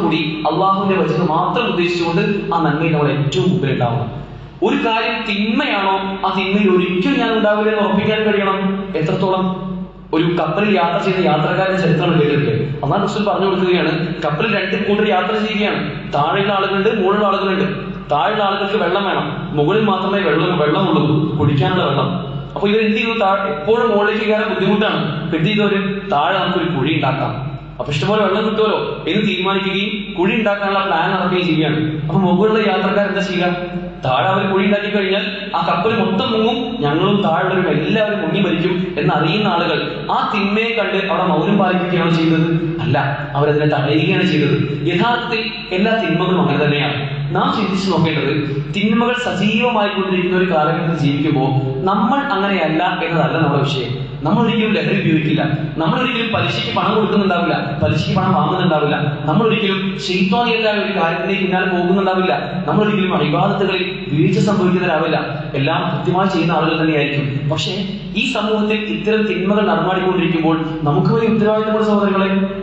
കൂടി അള്ളാഹുവിന്റെ വചനം മാത്രം ഉദ്ദേശിച്ചുകൊണ്ട് ആ നന്മയിൽ നമ്മൾ ഏറ്റവും മുമ്പിൽ ഉണ്ടാവണം. ഒരു കാര്യം തിന്മയാണോ? ആ തിന്മയിൽ ഒരിക്കലും ഞാൻ ഉണ്ടാവില്ല എന്ന് ഉറപ്പിക്കാൻ കഴിയണം. എത്രത്തോളം? ഒരു കപ്പലിൽ യാത്ര ചെയ്യുന്ന യാത്രക്കാരുടെ ചരിത്രം കേട്ടിട്ടില്ലേ? അന്നാ റസൂൽ പറഞ്ഞു കൊടുക്കുകയാണ് കപ്പലിൽ രണ്ട് കൂട്ടർ യാത്ര ചെയ്യുകയാണ്. താഴെയുള്ള ആളുകളുണ്ട് മുകളിലുള്ള ആളുകളുണ്ട്. താഴെയുള്ള ആളുകൾക്ക് വെള്ളം വേണം. മുകളിൽ മാത്രമേ വെള്ളം വെള്ളമുള്ളൂ. കുടിക്കാനുള്ള വെള്ളം. അപ്പൊ ഇവർ എന്ത് ചെയ്തു? എപ്പോഴും മുകളിലേക്ക് കയറാൻ ബുദ്ധിമുട്ടാണ്. എന്ത് ചെയ്തവര് താഴെ നമുക്കൊരു കുഴി ഉണ്ടാക്കാം. അപ്പൊ ഇഷ്ടംപോലെ വെള്ളം കിട്ടുമല്ലോ. എന്ന് തീരുമാനിക്കുകയും കുഴി ഉണ്ടാക്കാനുള്ള പ്ലാൻ നടക്കുകയും ചെയ്യുകയാണ്. അപ്പൊ മുകളിലുള്ള യാത്രക്കാർ എന്താ ചെയ്യുക? താഴെ അവർ കുഴി ഉണ്ടാക്കി കഴിഞ്ഞാൽ ആ കപ്പൽ മൊത്തം മുങ്ങും ഞങ്ങളും താഴെയുള്ളവരും എല്ലാവരും മുങ്ങി മരിക്കും എന്നറിയുന്ന ആളുകൾ ആ തിന്മയെ കണ്ട് അവിടെ മൗനം പാലിക്കുകയാണ് ചെയ്തത് അല്ല അവരതിനെ തടയുകയാണ് ചെയ്തത് യഥാർത്ഥത്തിൽ എല്ലാ തിന്മകളും അങ്ങനെ തന്നെയാണ്. നാം ചിന്തിച്ചു നോക്കേണ്ടത് തിന്മകൾ സജീവമായി കൊണ്ടിരിക്കുന്ന ഒരു കാലഘട്ടത്തിൽ ജീവിക്കുമ്പോൾ നമ്മൾ അങ്ങനെയല്ല എന്നതല്ല നമ്മുടെ വിഷയം. നമ്മൾ ഒരിക്കലും ലഹരി ഉപയോഗിക്കില്ല. നമ്മൾ ഒരിക്കലും പലിശയ്ക്ക് പണം കൊടുക്കുന്നുണ്ടാവില്ല. പലിശയ്ക്ക് പണം വാങ്ങുന്നുണ്ടാവില്ല. നമ്മൾ ഒരിക്കലും ശൈത്വാനികരായ ഒരു കാര്യത്തിലേക്ക് പിന്നാലെ പോകുന്നുണ്ടാവില്ല. നമ്മൾ ഒരിക്കലും അഭിവാദത്തുകളിൽ വീഴ്ച സംഭവിക്കുന്നവരാവില്ല. എല്ലാം കൃത്യമായി ചെയ്യുന്ന ആളുകൾ തന്നെയായിരിക്കും. പക്ഷേ ഈ സമൂഹത്തിൽ ഇത്തരം തിന്മകൾ നടമാടിക്കൊണ്ടിരിക്കുമ്പോൾ നമുക്ക് വലിയ ഉത്തരവാദിത്തമുള്ള സഹോദരങ്ങളെ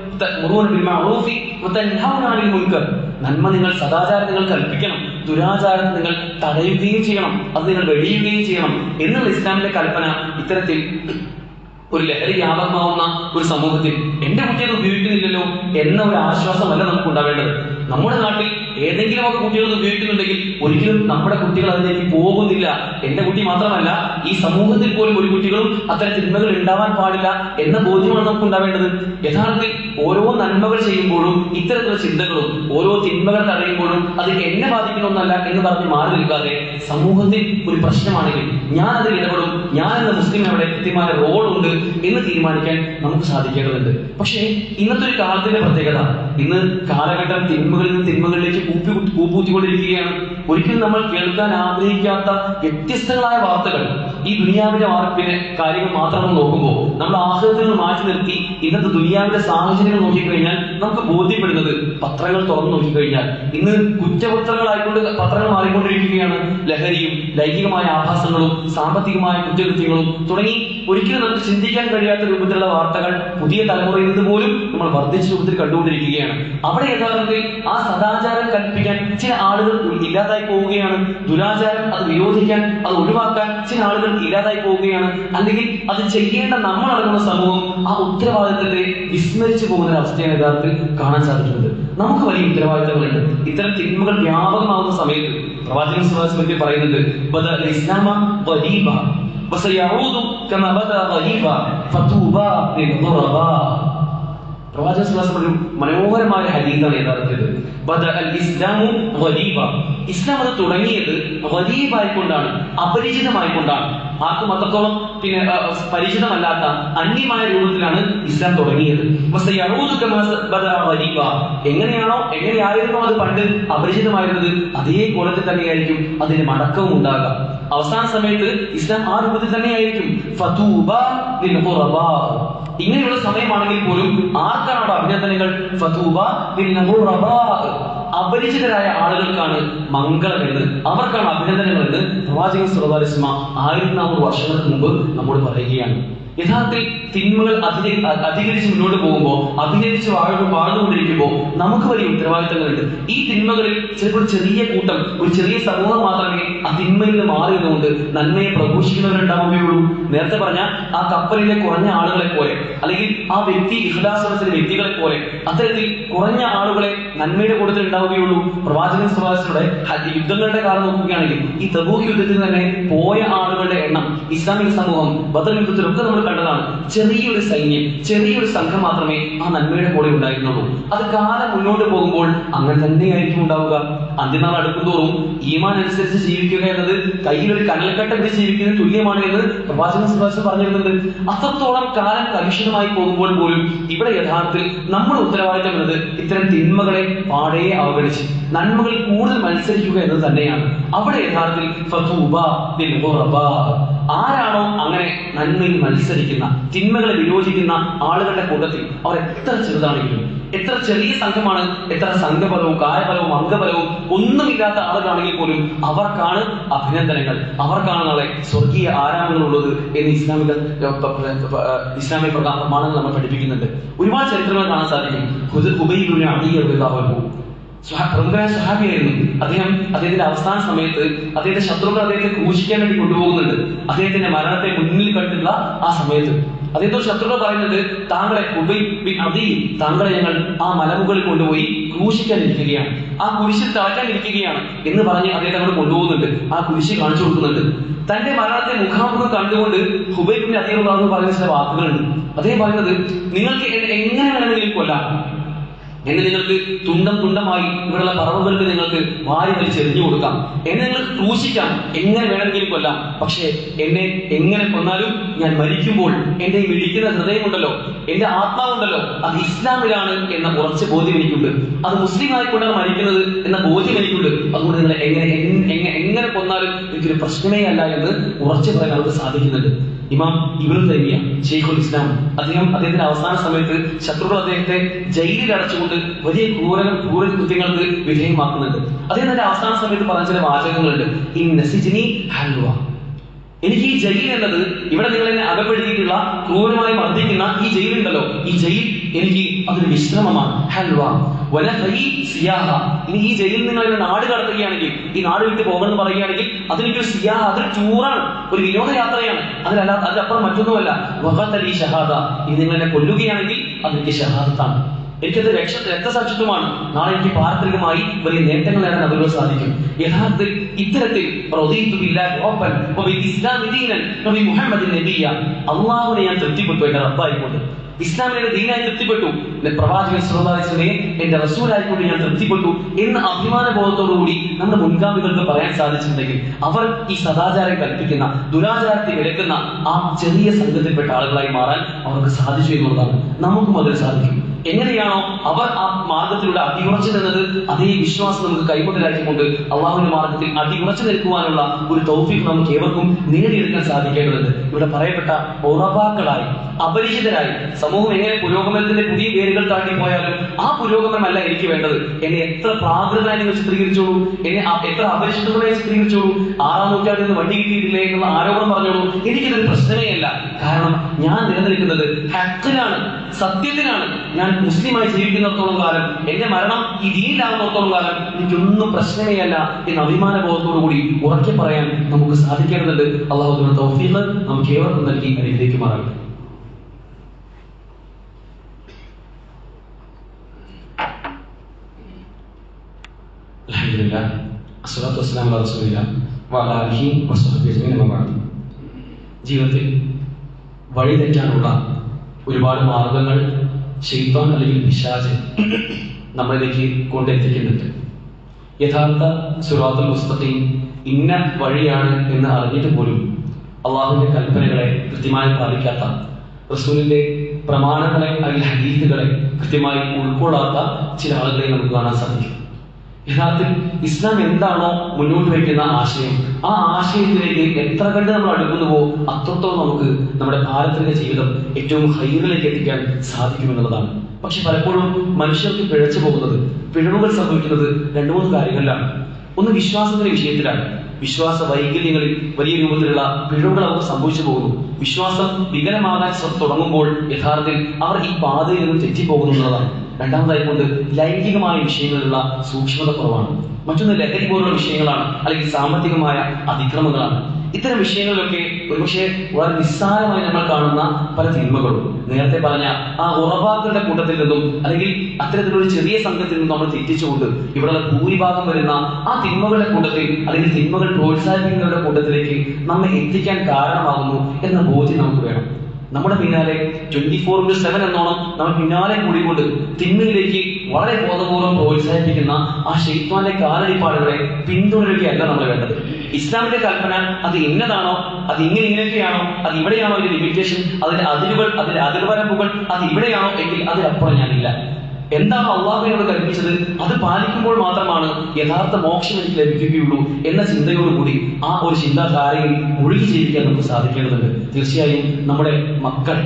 നന്മ നിങ്ങൾ സദാചാരം നിങ്ങൾ കൽപ്പിക്കണം. ദുരാചാരം നിങ്ങൾ തടയുകയും ചെയ്യണം. അത് നിങ്ങൾ വെടിയുകയും ചെയ്യണം. എന്നുള്ള ഇസ്ലാമിന്റെ കൽപ്പന ഇത്തരത്തിൽ ഒരു ലഹരി വ്യാപകമാവുന്ന ഒരു സമൂഹത്തിൽ എന്റെ കുട്ടി അത് ഉപയോഗിക്കുന്നില്ലല്ലോ എന്ന ഒരു ആശ്വാസമല്ല നമുക്ക് ഉണ്ടാവേണ്ടത്. നമ്മുടെ നാട്ടിൽ ഏതെങ്കിലും ഒക്കെ കുട്ടികൾ ഉപയോഗിക്കുന്നുണ്ടെങ്കിൽ ഒരിക്കലും നമ്മുടെ കുട്ടികൾ അതിലേക്ക് പോകുന്നില്ല. എന്റെ കുട്ടി മാത്രമല്ല ഈ സമൂഹത്തിൽ പോലും ഒരു കുട്ടികളും അത്തരം തിന്മകൾ ഉണ്ടാവാൻ പാടില്ല എന്ന ബോധ്യമാണ് നമുക്ക് ഉണ്ടാവേണ്ടത്. യഥാർത്ഥത്തിൽ ഓരോ നന്മകൾ ചെയ്യുമ്പോഴും ഇത്തരത്തിലുള്ള ചിന്തകളും ഓരോ തിന്മകൾ തടയുമ്പോഴും അത് എന്നെ ബാധിക്കുന്ന ഒന്നല്ല എന്ന് പറഞ്ഞ് മാറി നിൽക്കാതെ സമൂഹത്തിൽ ഒരു പ്രശ്നമാണെങ്കിൽ ഞാൻ അതിൽ ഇടപെടും ഞാൻ എന്ന മുസ്ലിം അവിടെ കൃത്യമായ റോളുണ്ട് എന്ന് തീരുമാനിക്കാൻ നമുക്ക് സാധിക്കേണ്ടതുണ്ട്. പക്ഷേ ഇന്നത്തെ ഒരു കാലത്തിന്റെ പ്രത്യേകത ഇന്ന് കാലഘട്ടം തിന്മകളിൽ നിന്ന് തിന്മകളിലേക്ക് കൂപ്പി കൂപ്പൂത്തിക്കൊണ്ടിരിക്കുകയാണ് ഒരിക്കലും നമ്മൾ കേൾക്കാൻ ആഗ്രഹിക്കാത്ത വ്യത്യസ്തങ്ങളായ വാർത്തകൾ. ഈ ദുനിയാവിന്റെ വാർപ്പിന് കാര്യങ്ങൾ മാത്രം നോക്കുമ്പോൾ നമ്മൾ ആഹ്ലത്തിൽ നിന്ന് മാറ്റി നിർത്തി ഇന്നത്തെ ദുനിയാവിന്റെ സാഹചര്യങ്ങൾ നോക്കിക്കഴിഞ്ഞാൽ നമുക്ക് ബോധ്യപ്പെടുന്നത് പത്രങ്ങൾ തുറന്നു നോക്കിക്കഴിഞ്ഞാൽ ഇന്ന് കുറ്റപത്രങ്ങളായിക്കൊണ്ട് പത്രങ്ങൾ മാറിക്കൊണ്ടിരിക്കുകയാണ്. ലഹരിയും ലൈംഗികമായ ആഭാസങ്ങളും സാമ്പത്തികമായ കുറ്റകൃത്യങ്ങളും തുടങ്ങി ഒരിക്കലും നമുക്ക് ചിന്തിക്കാൻ കഴിയാത്ത രൂപത്തിലുള്ള വാർത്തകൾ പുതിയ തലമുറയിൽ നിന്ന് പോലും നമ്മൾ വർദ്ധിച്ച രൂപത്തിൽ കണ്ടുകൊണ്ടിരിക്കുകയാണ്. അവിടെ യഥാർത്ഥത്തിൽ ആ സദാചാരം കൽപ്പിക്കാൻ ചില ആളുകൾ ഇല്ലാതായി പോവുകയാണ്. ദുരാചാരം അത് വിരോധിക്കാൻ അത് ഒഴിവാക്കാൻ ചില ആളുകൾ ഇല്ലാതായി പോവുകയാണ് അല്ലെങ്കിൽ അത് ചെയ്യേണ്ട നമ്മൾ അടങ്ങുന്ന സമൂഹം ആ ഉത്തരവാദിത്തത്തെ വിസ്മരിച്ചു പോകുന്ന ഒരു അവസ്ഥയാണ് യഥാർത്ഥത്തിൽ കാണാൻ സാധിക്കുന്നത് നമുക്ക് വലിയ ഉത്തരവാദിത്തങ്ങളുണ്ട് ഇത്തരം തിന്മകൾ വ്യാപകമാവുന്ന സമയത്ത് പ്രവാചകൻ സുഹാസ്മത്തിൽ പറയുന്നുണ്ട് "ബദഅ ഇസ്ലാമ ഗരീബ وسيعود كما بدا غريبا فطوبى للغرباء പ്രവാചക മനോഹരമായ ഹരീതാണ് യഥാർത്ഥത്തിൽ. ഇസ്ലാം അത് തുടങ്ങിയത് വലീബായിക്കൊണ്ടാണ് അപരിചിതമായിക്കൊണ്ടാണ്. ആർക്കും അത്രത്തോളം പിന്നെ പരിചിതമല്ലാത്ത അന്യമായ രൂപത്തിലാണ് ഇസ്ലാം തുടങ്ങിയത്. എങ്ങനെയാണോ എങ്ങനെയായിരുന്നു അത് പണ്ട് അപരിചിതമായിരുന്നത്? അതേ കോലത്തിൽ തന്നെയായിരിക്കും അതിന് മടക്കവും ഉണ്ടാകാം. അവസാന സമയത്ത് ഇസ്ലാം ആ രൂപത്തിൽ തന്നെയായിരിക്കും. ഇങ്ങനെയുള്ള സമയമാണെങ്കിൽ പോലും ആർക്കാണ് അഭിനന്ദനങ്ങൾ? അപരിചിതരായ ആളുകൾക്കാണ് മംഗളം എന്ന്. അവർക്കാണ് അഭിനന്ദനങ്ങൾ എന്ന് പ്രവാചകൻ സുറദാലിസ്മ ആയിരത്തി നാനൂറ് വർഷങ്ങൾക്ക് മുമ്പ് നമ്മോട് പറയുകയാണ്. യഥാർത്ഥത്തിൽ തിന്മകൾ അധിക അധികരിച്ച് മുന്നോട്ട് പോകുമ്പോൾ അധികരിച്ച് വാഴ വാഴ്ന്നുകൊണ്ടിരിക്കുമ്പോൾ നമുക്ക് വലിയ ഉത്തരവാദിത്തങ്ങളുണ്ട്. ഈ തിന്മകളിൽ ചിലപ്പോൾ ചെറിയ കൂട്ടം ഒരു ചെറിയ സമൂഹം മാത്രമേ ആ തിന്മയിൽ നിന്ന് മാറിയതുകൊണ്ട് നന്മയെ പ്രഘോഷിക്കുന്നവരുണ്ടാവുകയുള്ളൂ. നേരത്തെ പറഞ്ഞ ആ കപ്പലിലെ കുറഞ്ഞ ആളുകളെ പോലെ അല്ലെങ്കിൽ ആ വ്യക്തി ഇഹ്ലാസനത്തിലെ വ്യക്തികളെ പോലെ അത്തരത്തിൽ കുറഞ്ഞ ആളുകളെ നന്മയുടെ കൂട്ടത്തിൽ ഉണ്ടാവുകയുള്ളൂ. പ്രവാചകൻ സ്വഭാവത്തിലൂടെ യുദ്ധങ്ങളുടെ കാലം നോക്കുകയാണെങ്കിൽ ഈ തബൂഹ് യുദ്ധത്തിൽ തന്നെ പോയ ആളുകളുടെ എണ്ണം ഇസ്ലാമിക സമൂഹം ബദൽ യുദ്ധത്തിലൊക്കെ നമ്മൾ കണ്ടതാണ്. ചെറിയൊരു സൈന്യം ചെറിയൊരു സംഘം മാത്രമേ ആ നന്മയുടെ കൂടെ ഉണ്ടായിരുന്നുള്ളൂ. അത് കാലം മുന്നോട്ട് പോകുമ്പോൾ അങ്ങനെ തന്നെയായിരിക്കും ഉണ്ടാവുക. അന്ത്യനാൾ അടുക്കുന്തോറും ഈമാൻ അനുസരിച്ച് ജീവിക്കുക എന്നത് കയ്യിലൊരു കനൽക്കട്ട വെച്ച് ജീവിക്കുന്നത് തുല്യമാണ് എന്ന് പ്രവാചകൻ സുഭാഷ് പറഞ്ഞിരുന്നുണ്ട്. അത്രത്തോളം കാലം കലുഷിതമായി പോകുമ്പോൾ പോലും ഇവിടെ യഥാർത്ഥത്തിൽ നമ്മുടെ ഉത്തരവാദിത്തം എന്നത് ഇത്തരം തിന്മകളെ പാടെ അവഗണിച്ച് നന്മകൾ കൂടുതൽ മത്സരിക്കുക എന്നത് തന്നെയാണ്. അവിടെ യഥാർത്ഥത്തിൽ. ആരാണോ അങ്ങനെ നന്മയിൽ മത്സരിക്കുന്ന തിന്മകളെ വിയോജിക്കുന്ന ആളുകളുടെ കൂട്ടത്തിൽ അവർ എത്ര ചെറുതാണെങ്കിലും എത്ര ചെറിയ സംഘമാണ് എത്ര സംഘബലവും കായബലവും അംഗബലവും ഒന്നുമില്ലാത്ത ആളുകളാണെങ്കിൽ പോലും അവർക്കാണ് അഭിനന്ദനങ്ങൾ. അവർക്കാണ് നാളെ സ്വർഗീയ ആരാമങ്ങളുള്ളത് എന്ന് ഇസ്ലാമിക ഇസ്ലാമിക പ്രമാണങ്ങൾ നമ്മൾ പഠിപ്പിക്കുന്നുണ്ട്. ഒരുപാട് ചരിത്രങ്ങൾ കാണാൻ സാധിക്കും. ഹുബൈബിന് അടിയറിയാവുന്നു പ്രമുഖനായ സ്വഹാബിയായിരുന്നു. അദ്ദേഹം അദ്ദേഹത്തിന്റെ അവസാന സമയത്ത് അദ്ദേഹത്തെ ശത്രുക്കൾ അദ്ദേഹത്തെ ക്രൂശിക്കാൻ വേണ്ടി കൊണ്ടുപോകുന്നുണ്ട്. അദ്ദേഹത്തിന്റെ മരണത്തെ മുന്നിൽ കണ്ടുള്ള ആ സമയത്ത്. അദ്ദേഹത്തോട് ശത്രുക്കൾ പറയുന്നത് താങ്കളെ അതി താങ്കളെ ഞങ്ങൾ ആ മലമുകളിൽ കൊണ്ടുപോയി ക്രൂശിക്കാൻ ഇരിക്കുകയാണ്. ആ കുരിശിൽ തളയ്ക്കാൻ ഇരിക്കുകയാണ് എന്ന് പറഞ്ഞ് അദ്ദേഹത്തെ അങ്ങോട്ട് കൊണ്ടുപോകുന്നുണ്ട്. ആ കുരിശി കാണിച്ചു കൊടുക്കുന്നുണ്ട്. തന്റെ മരണത്തെ മുഖാമുഖം കണ്ടുകൊണ്ട് ഹുബൈബിന്റെ അദ്ദേഹം പറയുന്ന ചില വാക്കുകളുണ്ട്. അദ്ദേഹം പറയുന്നത് നിങ്ങൾക്ക് എങ്ങനെ വേണമെങ്കിലും കൊല്ലാം. എന്നെ നിങ്ങൾക്ക് തുണ്ടം തുണ്ടമായി ഇവിടെയുള്ള പറവുകൾക്ക് നിങ്ങൾക്ക് വാരി വലിച്ചെറിഞ്ഞു കൊടുക്കാം. എന്നെ നിങ്ങൾക്ക് ക്രൂശിക്കാം. എങ്ങനെ വേണമെങ്കിലും കൊല്ലാം. പക്ഷേ എന്നെ എങ്ങനെ കൊന്നാലും ഞാൻ മരിക്കുമ്പോൾ എന്റെ ഈ മിടിക്കുന്ന ഹൃദയമുണ്ടല്ലോ. എന്റെ ആത്മാവുണ്ടല്ലോ. അത് ഇസ്ലാമിലാണ് എന്ന ഉറച്ച ബോധ്യം എനിക്കുണ്ട്. അത് മുസ്ലിം ആയിക്കൊണ്ടാണ് മരിക്കുന്നത് എന്ന ബോധ്യം എനിക്കുണ്ട്. അതുകൊണ്ട് നിങ്ങൾ എങ്ങനെ എങ്- എങ്- എങ്ങനെ കൊന്നാലും എനിക്കൊരു പ്രശ്നമേ അല്ല എന്ന് ഉറച്ചു പറയാൻ അവർക്ക് സാധിക്കുന്നുണ്ട്. ഇമാം ഇബ്രു തൈമിയ ഷെയ്ഖുൽ ഇസ്ലാം. അദ്ദേഹം അദ്ദേഹത്തിന്റെ അവസാന സമയത്ത് ശത്രുക്കൾ അദ്ദേഹത്തെ ജയിലിൽ അടച്ചുകൊണ്ട് വലിയ ക്രൂര ക്രൂര കൃത്യങ്ങൾക്ക് വിധേയമാക്കുന്നുണ്ട്. അദ്ദേഹം തന്റെ അവസാന സമയത്ത് പറഞ്ഞ ചില വാചകങ്ങളുണ്ട്. ഇൻ നസിജിനി ഹൽവ. എനിക്ക് ഈ ജയിൽ എന്നത് ഇവിടെ നിങ്ങൾ എന്നെ അകപ്പെടുത്തിയിട്ടുള്ള ക്രൂരമായി മർദ്ദിക്കുന്ന ഈ ജയിലുണ്ടല്ലോ ഈ ജയിൽ എനിക്ക് അതൊരു വിശ്രമമാണ്. ഹൽവ. സിയാഹ. ഇനി ഈ ജയിലിൽ നിങ്ങൾ എന്നെ നാട് കടത്തുകയാണെങ്കിൽ ഈ നാട് വിട്ട് പോകണമെന്ന് പറയുകയാണെങ്കിൽ അതിനൊരു സിയാഹ അതൊരു ടൂറാണ് ഒരു വിനോദയാത്രയാണ്. അതിലല്ല അതിലപ്പുറം മറ്റൊന്നുമല്ല. വഹത്തലി ഷഹാദ. ഈ നിങ്ങൾ എന്നെ കൊല്ലുകയാണെങ്കിൽ അതെനിക്ക് ഷഹാദത്താണ്. എനിക്കത് രക്ഷ രക്തസാക്ഷിത്വമാണ്. നാളെ എനിക്ക് പാരത്രികമായി വലിയ നേട്ടങ്ങൾ നേടാൻ അതിലൂടെ സാധിക്കും. യഥാർത്ഥത്തിൽ ഇത്തരത്തിൽ അള്ളാഹുവിനെ ഞാൻ തൃപ്തിപ്പെട്ടു എന്റെ റബ്ബായിക്കൊണ്ട്. ഇസ്ലാമിന്റെ ദീനായി തൃപ്തിപ്പെട്ടു. എന്റെ പ്രവാചകൻ സുഹൃദാസിനെ എന്റെ റസൂലായിക്കൊണ്ട് ഞാൻ തൃപ്തിപ്പെട്ടു എന്ന അഭിമാന ബോധത്തോടുകൂടി നമ്മുടെ മുൻഗാമികൾക്ക് പറയാൻ സാധിച്ചിട്ടുണ്ടെങ്കിൽ അവർ ഈ സദാചാരം കൽപ്പിക്കുന്ന ദുരാചാരത്തെ വിലക്കുന്ന ആ ചെറിയ സംഘത്തിൽപ്പെട്ട ആളുകളായി മാറാൻ അവർക്ക് സാധിച്ചു എന്നുള്ളതാണ്. നമുക്കും അതിൽ സാധിക്കും. എങ്ങനെയാണോ അവർ ആ മാർഗത്തിലൂടെ അടിയുറച്ചു നിന്നത് അതേ വിശ്വാസം നമുക്ക് കൈമുതലാക്കിക്കൊണ്ട് അള്ളാഹുവിന്റെ മാർഗത്തിൽ അടിയുറച്ചു നിൽക്കുവാനുള്ള ഒരു തൗഫീഖ് നമുക്ക് ഏവർക്കും നേടിയെടുക്കാൻ സാധിക്കേണ്ടതുണ്ട്. ഇവിടെ പറയപ്പെട്ട ഉറവാക്കളായി അപരിചിതരായി സമൂഹം എങ്ങനെ പുരോഗമനത്തിന്റെ പുതിയ പേരുകൾ താണ്ടി പോയാലും ആ പുരോഗമനമല്ല എനിക്ക് വേണ്ടത്. എന്നെ എത്ര പ്രാകൃതനായി നിങ്ങൾ ചിത്രീകരിച്ചോളൂ? എന്നെ എത്ര അപരിചിതമായി ചിത്രീകരിച്ചോളൂ? ആറാം നൂറ്റാണ്ടിൽ നിന്ന് വണ്ടി കിട്ടിയിട്ടില്ലേ എന്നുള്ള ആരോപണം പറഞ്ഞോളൂ? എനിക്കിതൊരു പ്രശ്നമേ അല്ല. കാരണം ഞാൻ നിലനിൽക്കുന്നത് ഹക്കിലാണ്. സത്യത്തിലാണ് ഞാൻ മുസ്ലിമായി ജീവിക്കുന്നിടത്തോളം കാലം എന്റെ മരണം ഈ ദീനിലാകുന്നിടത്തോളം കാലം എനിക്കൊന്നും പ്രശ്നമേ അല്ല എന്ന അഭിമാന ബോധത്തോടു കൂടി ഉറക്കെ പറയാൻ നമുക്ക് സാധിക്കേണ്ടതുണ്ട്. അള്ളാഹുദിന തൗഫീഖ് നമുക്ക് ഏവർക്കും നൽകി അനുഗ്രഹിക്കുമാറാകട്ടെ. അസ്സലാത്തു ജീവിതത്തിൽ വഴിതെറ്റാനുള്ള ഒരുപാട് മാർഗങ്ങൾ ഷെയ്ത്താൻ അല്ലെങ്കിൽ നിശാജ് നമ്മളിലേക്ക് കൊണ്ടെത്തിക്കുന്നുണ്ട്. യഥാർത്ഥ സുറാത്തുൽ മുസ്തഖീം ഇന്ന വഴിയാണ് എന്ന് അറിഞ്ഞിട്ട് പോലും അള്ളാഹുവിന്റെ കൽപ്പനകളെ കൃത്യമായി പാലിക്കാത്ത റസൂലിന്റെ പ്രമാണങ്ങളെ അല്ലെങ്കിൽ ഹദീസുകളെ കൃത്യമായി ഉൾക്കൊള്ളാത്ത ചില ആളുകളെ നമുക്ക് കാണാൻ സാധിക്കും. യഥാർത്ഥത്തിൽ ഇസ്ലാം എന്താണോ മുന്നോട്ട് വയ്ക്കുന്ന ആശയം ആ ആശയത്തിലേക്ക് എത്ര കണ്ട് നമ്മൾ അടുക്കുന്നുവോ അത്രത്തോളം നമുക്ക് നമ്മുടെ ഭാരതത്തിന്റെ ജീവിതം ഏറ്റവും ഹൈറിലേക്ക് എത്തിക്കാൻ സാധിക്കുമെന്നുള്ളതാണ് പക്ഷെ പലപ്പോഴും മനുഷ്യർക്ക് പിഴച്ചു പോകുന്നത് പിഴവുകൾ സംഭവിക്കുന്നത് രണ്ടു മൂന്ന് കാര്യങ്ങളിലാണ്. ഒന്ന് വിശ്വാസത്തിന്റെ വിഷയത്തിലാണ്. വിശ്വാസ വൈകല്യങ്ങളിൽ വലിയ രൂപത്തിലുള്ള പിഴവുകൾ അവർക്ക് സംഭവിച്ചു പോകുന്നു. വിശ്വാസം വികലമാകാൻ തുടങ്ങുമ്പോൾ യഥാർത്ഥത്തിൽ അവർ ഈ പാതയിൽ നിന്ന് തെറ്റിപ്പോകുന്നു എന്നുള്ളതാണ്. രണ്ടാമതായി കൊണ്ട് ലൈംഗികമായ വിഷയങ്ങളിലുള്ള സൂക്ഷ്മത കുറവാണ്. മറ്റൊന്ന് ലഹരി പോലുള്ള വിഷയങ്ങളാണ് അല്ലെങ്കിൽ സാമ്പത്തികമായ അതിക്രമങ്ങളാണ്. ഇത്തരം വിഷയങ്ങളിലൊക്കെ ഒരുപക്ഷെ വളരെ നിസ്സാരമായി നമ്മൾ കാണുന്ന പല തിന്മകളും. നേരത്തെ പറഞ്ഞ ആ ഉറവാക്കളുടെ കൂട്ടത്തിൽ നിന്നും അല്ലെങ്കിൽ അത്തരത്തിലൊരു ചെറിയ സംഘത്തിൽ നിന്നും നമ്മൾ തെറ്റിച്ചുകൊണ്ട് ഇവിടെ ഭൂരിഭാഗം വരുന്ന ആ തിന്മകളുടെ കൂട്ടത്തിൽ അല്ലെങ്കിൽ തിന്മകൾ പ്രോത്സാഹിപ്പിക്കുന്നവരുടെ കൂട്ടത്തിലേക്ക് നമ്മെ എത്തിക്കാൻ കാരണമാകുന്നു എന്ന ബോധ്യം നമുക്ക് വേണം. നമ്മുടെ പിന്നാലെ ട്വന്റി ഫോർ ഇന്റു സെവൻ എന്നോണം നമ്മൾ പിന്നാലെ കൂടിക്കൊണ്ട് തിന്മയിലേക്ക് വളരെ ബോധപൂർവം പ്രോത്സാഹിപ്പിക്കുന്ന ആ ഷെയ്ത്വാന്റെ കാലടിപ്പാടുകളെ പിന്തുടരുകയല്ല നമ്മൾ വേണ്ടത്. ഇസ്ലാമിന്റെ കൽപ്പന അത് ഇന്നതാണോ? അത് ഇങ്ങനെ ഇങ്ങനെയൊക്കെയാണോ? അത് ഇവിടെയാണോ? ഇതിന്റെ ലിമിറ്റേഷൻ അതിന്റെ അതിരുകൾ അതിന്റെ അതിർവരമ്പുകൾ അത് ഇവിടെയാണോ? എങ്കിൽ അതിലപ്പുറം ഞാനില്ല. എന്താണ് അള്ളാഹുവിനോട് കൽപ്പിച്ചത്? അത് പാലിക്കുമ്പോൾ മാത്രമാണ് യഥാർത്ഥ മോക്ഷം എനിക്ക് ലഭിക്കുകയുള്ളൂ എന്ന ചിന്തയോടുകൂടി ആ ഒരു ചിന്താധാരയിൽ മുഴുകി ജീവിക്കാൻ നമുക്ക് സാധിക്കേണ്ടതുണ്ട്. തീർച്ചയായും നമ്മുടെ മക്കൾ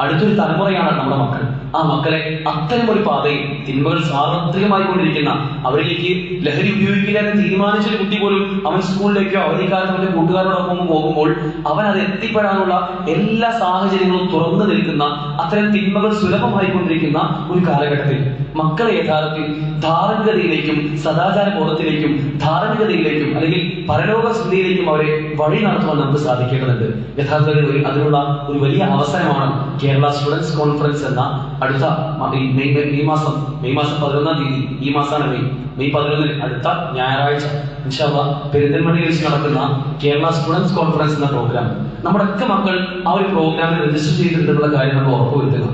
അടുത്തൊരു തലമുറയാണ് നമ്മുടെ മക്കൾ. ആ മക്കളെ അത്തരം ഒരു പാതയിൽ തിന്മകൾ സ്വാതന്ത്ര്യമായി കൊണ്ടിരിക്കുന്ന അവരിലേക്ക് ലഹരി ഉപയോഗിക്കില്ല എന്ന് തീരുമാനിച്ചൊരു കുട്ടി പോലും അവൻ സ്കൂളിലേക്കോ അവധിക്കാലത്ത് അവന്റെ കൂട്ടുകാരോടൊപ്പം പോകുമ്പോൾ അവൻ അത് എത്തിപ്പെടാനുള്ള എല്ലാ സാഹചര്യങ്ങളും തുറന്നു നിൽക്കുന്ന അത്തരം തിന്മകൾ സുലഭമായി കൊണ്ടിരിക്കുന്ന ഒരു കാലഘട്ടത്തിൽ. മക്കളെ യഥാർത്ഥത്തിൽ ധാർമ്മികതയിലേക്കും സദാചാര ബോധത്തിലേക്കും ധാർമ്മികതയിലേക്കും അല്ലെങ്കിൽ പരലോക ചിന്തയിലേക്കും അവരെ വഴി നടത്തുവാൻ നമുക്ക് സാധിക്കേണ്ടതുണ്ട്. യഥാർത്ഥത്തിൽ അതിനുള്ള ഒരു വലിയ അവസരമാണ് കേരള സ്റ്റുഡൻസ് കോൺഫറൻസ് എന്ന അടുത്ത മെയ് മെയ് മാസം മെയ് മാസം പതിനൊന്നാം തീയതി ഈ മാസമാണ് മെയ്. മെയ് പതിനൊന്നിന് അടുത്ത ഞായറാഴ്ച ഇൻഷാല്ല പെരിന്തൽമണ്ണയിൽ വെച്ച് നടക്കുന്ന കേരള സ്റ്റുഡൻസ് കോൺഫറൻസ് എന്ന പ്രോഗ്രാം നമ്മുടെ ഒക്കെ മക്കൾ ആ ഒരു പ്രോഗ്രാമിൽ രജിസ്റ്റർ ചെയ്തിട്ടുള്ള കാര്യം നമ്മൾ ഉറപ്പുവരുത്തുക.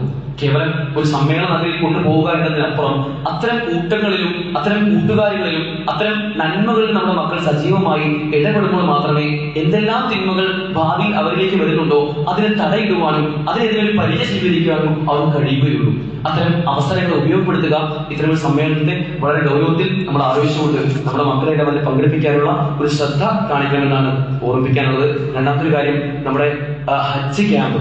കേവലം ഒരു സമ്മേളന നഗരിൽ കൊണ്ടുപോവുക എന്നതിനപ്പുറം അത്തരം കൂട്ടങ്ങളിലും അത്തരം കൂട്ടുകാരികളിലും അത്തരം നന്മകളിൽ നമ്മുടെ മക്കൾ സജീവമായി ഇടപെടുമ്പോൾ മാത്രമേ എന്തെല്ലാം തിന്മകൾ ഭാവിയിൽ അവരിലേക്ക് വരുന്നുണ്ടോ അതിനെ തടയിടുവാനും അതിനെതിരെ ഒരു പരിചയ സ്വീകരിക്കുവാനും അവർക്ക് കഴിയുകയുള്ളൂ. അത്തരം അവസരങ്ങൾ ഉപയോഗപ്പെടുത്തുക ഇത്തരം ഒരു സമ്മേളനത്തെ വളരെ ഗൗരവത്തിൽ നമ്മൾ ആലോചിച്ചുകൊണ്ട് നമ്മുടെ മക്കളെ അവരെ പങ്കെടുപ്പിക്കാനുള്ള ഒരു ശ്രദ്ധ കാണിക്കണമെന്നാണ് ഓർമ്മിപ്പിക്കാനുള്ളത്. രണ്ടാമത്തെ കാര്യം നമ്മുടെ ഹജ്ജ് ക്യാമ്പ്.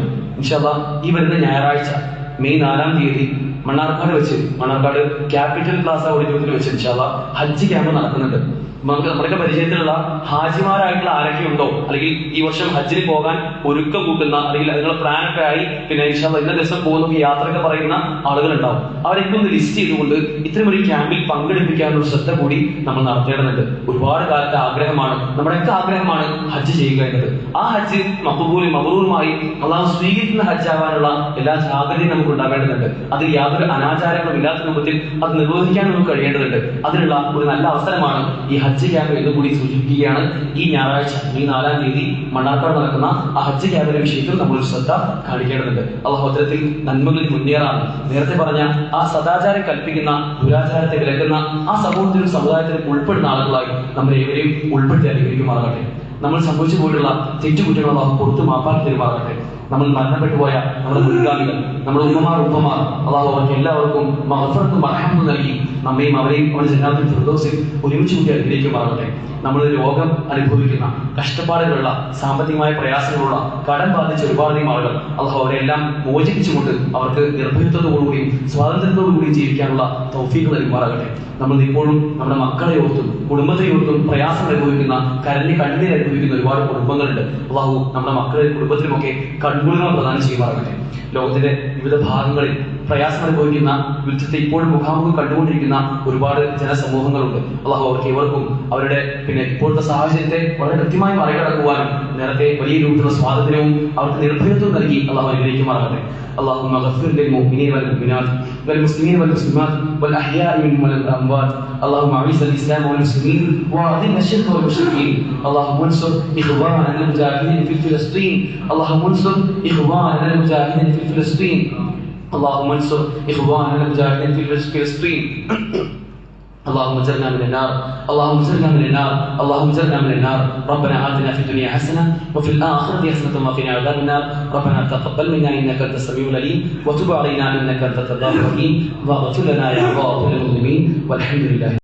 ഈ വരുന്ന ഞായറാഴ്ച മെയ് നാലാം തീയതി മണ്ണാർക്കാട് വെച്ച് മണ്ണാർക്കാട് ക്യാപിറ്റൽ പ്ലാസ ഓഡിറ്റോറിയത്തിൽ വെച്ച് ഇൻഷാല്ല ഹജ്ജ് ക്യാമ്പ് നടക്കുന്നുണ്ട്. നമ്മുടെ പരിചയത്തിലുള്ള ഹാജിമാരായിട്ടുള്ള ആരൊക്കെ ഉണ്ടോ? അല്ലെങ്കിൽ ഈ വർഷം ഹജ്ജിന് പോകാൻ ഒരുക്കം കൂട്ടുന്ന അല്ലെങ്കിൽ അതിനുള്ള പ്ലാൻ ഒക്കെ ആയി പിന്നെ ഇൻഷാല്ല ഇന്ന ദിവസം പോകുന്ന യാത്രയൊക്കെ പറയുന്ന ആളുകൾ ഉണ്ടാവും അവരൊക്കെ ഒന്ന് ലിസ്റ്റ് ചെയ്തുകൊണ്ട് ഇത്തരം ഒരു ക്യാമ്പിൽ പങ്കെടുപ്പിക്കാനുള്ള ശ്രദ്ധ കൂടി നമ്മൾ നടത്തേണ്ടതുണ്ട്. ഒരുപാട് കാലത്തെ ആഗ്രഹമാണ്. നമ്മുടെയൊക്കെ ആഗ്രഹമാണ് ഹജ്ജ് ചെയ്യുക എന്നത്. ആ ഹജ്ജ് മക്കബൂലും മബറൂറുമായി അള്ളാഹു സ്വീകരിക്കുന്ന ഹജ്ജാവാനുള്ള എല്ലാ ജാഗ്രതയും നമുക്ക് ഉണ്ടാവേണ്ടതുണ്ട് അതിൽ യാതൊരു അനാചാരങ്ങളും ഇല്ലാത്ത രൂപത്തിൽ അത് നിർവഹിക്കാൻ നമുക്ക് കഴിയേണ്ടതുണ്ട്. അതിനുള്ള ഒരു നല്ല അവസരമാണ് ഈ ഹജ്ജ് ക്യാമ്പ് എന്ന് കൂടി സൂചിപ്പിക്കുകയാണ്. ഈ ഞായറാഴ്ച മെയ് നാലാം തീയതി മണ്ണാർക്കാട് നടക്കുന്ന ആ ഹജ്ജ് ക്യാമ്പിന്റെ വിഷയത്തിൽ നമ്മൾ ശ്രദ്ധ കാണിക്കേണ്ടതുണ്ട്. അള്ളാഹു അത്തരത്തിൽ നന്മകളിൽ മുന്നേറാണ്. നേരത്തെ പറഞ്ഞ ആ സദാചാരം കൽപ്പിക്കുന്ന ദുരാചാരത്തെ വിലക്കുന്ന ആ സമൂഹത്തിലും സമുദായത്തിലും ഉൾപ്പെടുന്ന ആളുകളായി നമ്മൾ ഏവരെയും ഉൾപ്പെടുത്തി അനുകരിക്കുമാറാകട്ടെ നമ്മൾ സംഭവിച്ചു പോയിട്ടുള്ള തെറ്റുകുറ്റങ്ങൾ അള്ളാഹു പുറത്ത് മാപ്പാക്കി തരുമാറാകട്ടെ. നമ്മൾ മരണപ്പെട്ടു പോയ നമ്മുടെ മുൻഗാമികൾ നമ്മുടെ ഉമ്മമാർ ഉപ്പമാർ അള്ളാഹു അവർക്ക് എല്ലാവർക്കും മഹഫർക്കും മറഹമും നൽകി. നമ്മയും അവരെയും അവരുടെ ജനാത്തിൽ ഫിർദോസിൽ ഒരുമിച്ച് കൂട്ടി അനുഗ്രഹിക്കുമാറട്ടെ നമ്മൾ രോഗം അനുഭവിക്കുന്ന കഷ്ടപ്പാടുകളുള്ള സാമ്പത്തികമായ പ്രയാസങ്ങളുള്ള കടം ബാധിച്ച ഒരുപാടധികം ആളുകൾ അള്ളാഹു അവരെല്ലാം മോചിപ്പിച്ചുകൊണ്ട് അവർക്ക് നിർഭയത്വത്തോടുകൂടിയും സ്വാതന്ത്ര്യത്തോടുകൂടിയും ജീവിക്കാനുള്ള തൗഫീഖ് നൽകുമാറാകട്ടെ. നമ്മൾ ഇപ്പോഴും നമ്മുടെ മക്കളെ ഓർത്തും കുടുംബത്തെ ഓർത്തും പ്രയാസം അനുഭവിക്കുന്ന കരഞ്ഞ് കണ്ണീർ അനുഭവിക്കുന്ന ഒരുപാട് കുടുംബങ്ങളുണ്ട്. അള്ളാഹു നമ്മുടെ മക്കളെ കുടുംബത്തിലുമൊക്കെ കൺകുളികൾ പ്രദാനം ചെയ്യുമാറാകട്ടെ. ലോകത്തിന്റെ വിവിധ ഭാഗങ്ങളിൽ പ്രയാസം അനുഭവിക്കുന്ന യുദ്ധത്തെ ഇപ്പോഴും മുഖാമുഖം കണ്ടുകൊണ്ടിരിക്കുന്ന ഒരുപാട് ജനസമൂഹങ്ങളുണ്ട് അള്ളാഹു അവർക്ക് ഇവർക്കും അവരുടെ പിന്നെ ഇപ്പോഴത്തെ സാഹചര്യത്തെ വളരെ കൃത്യമായി മറികടക്കുവാനും നേരത്തെ വലിയ രൂപത്തിലുള്ള സ്വാതന്ത്ര്യവും അവർക്ക് നിർഭയത്വം നൽകി അള്ളാഹു അനുഗ്രഹിക്കുമാറാകട്ടെ اللهم اغفر للمؤمنين والمؤمنات والمسلمين والمسلمات والاحياء منهم والاموات اللهم اعز الاسلام والمسلمين واذل الشرك والمشركين اللهم انصر اخواننا المجاهدين في فلسطين اللهم انصر اخواننا المجاهدين في فلسطين اللهم انصر إخواننا المجاهدين في فلسطين. اللهم اجرنا من النار. اللهم اجرنا من النار. اللهم اجرنا من النار. ربنا آتنا في الدنيا حسنة وفي الآخرة حسنة وقنا عذاب النار. ربنا تقبل منا إنك أنت السميع العليم وتب علينا إنك أنت التواب الرحيم. واغفر لنا يا غافر المذنبين والحمد لله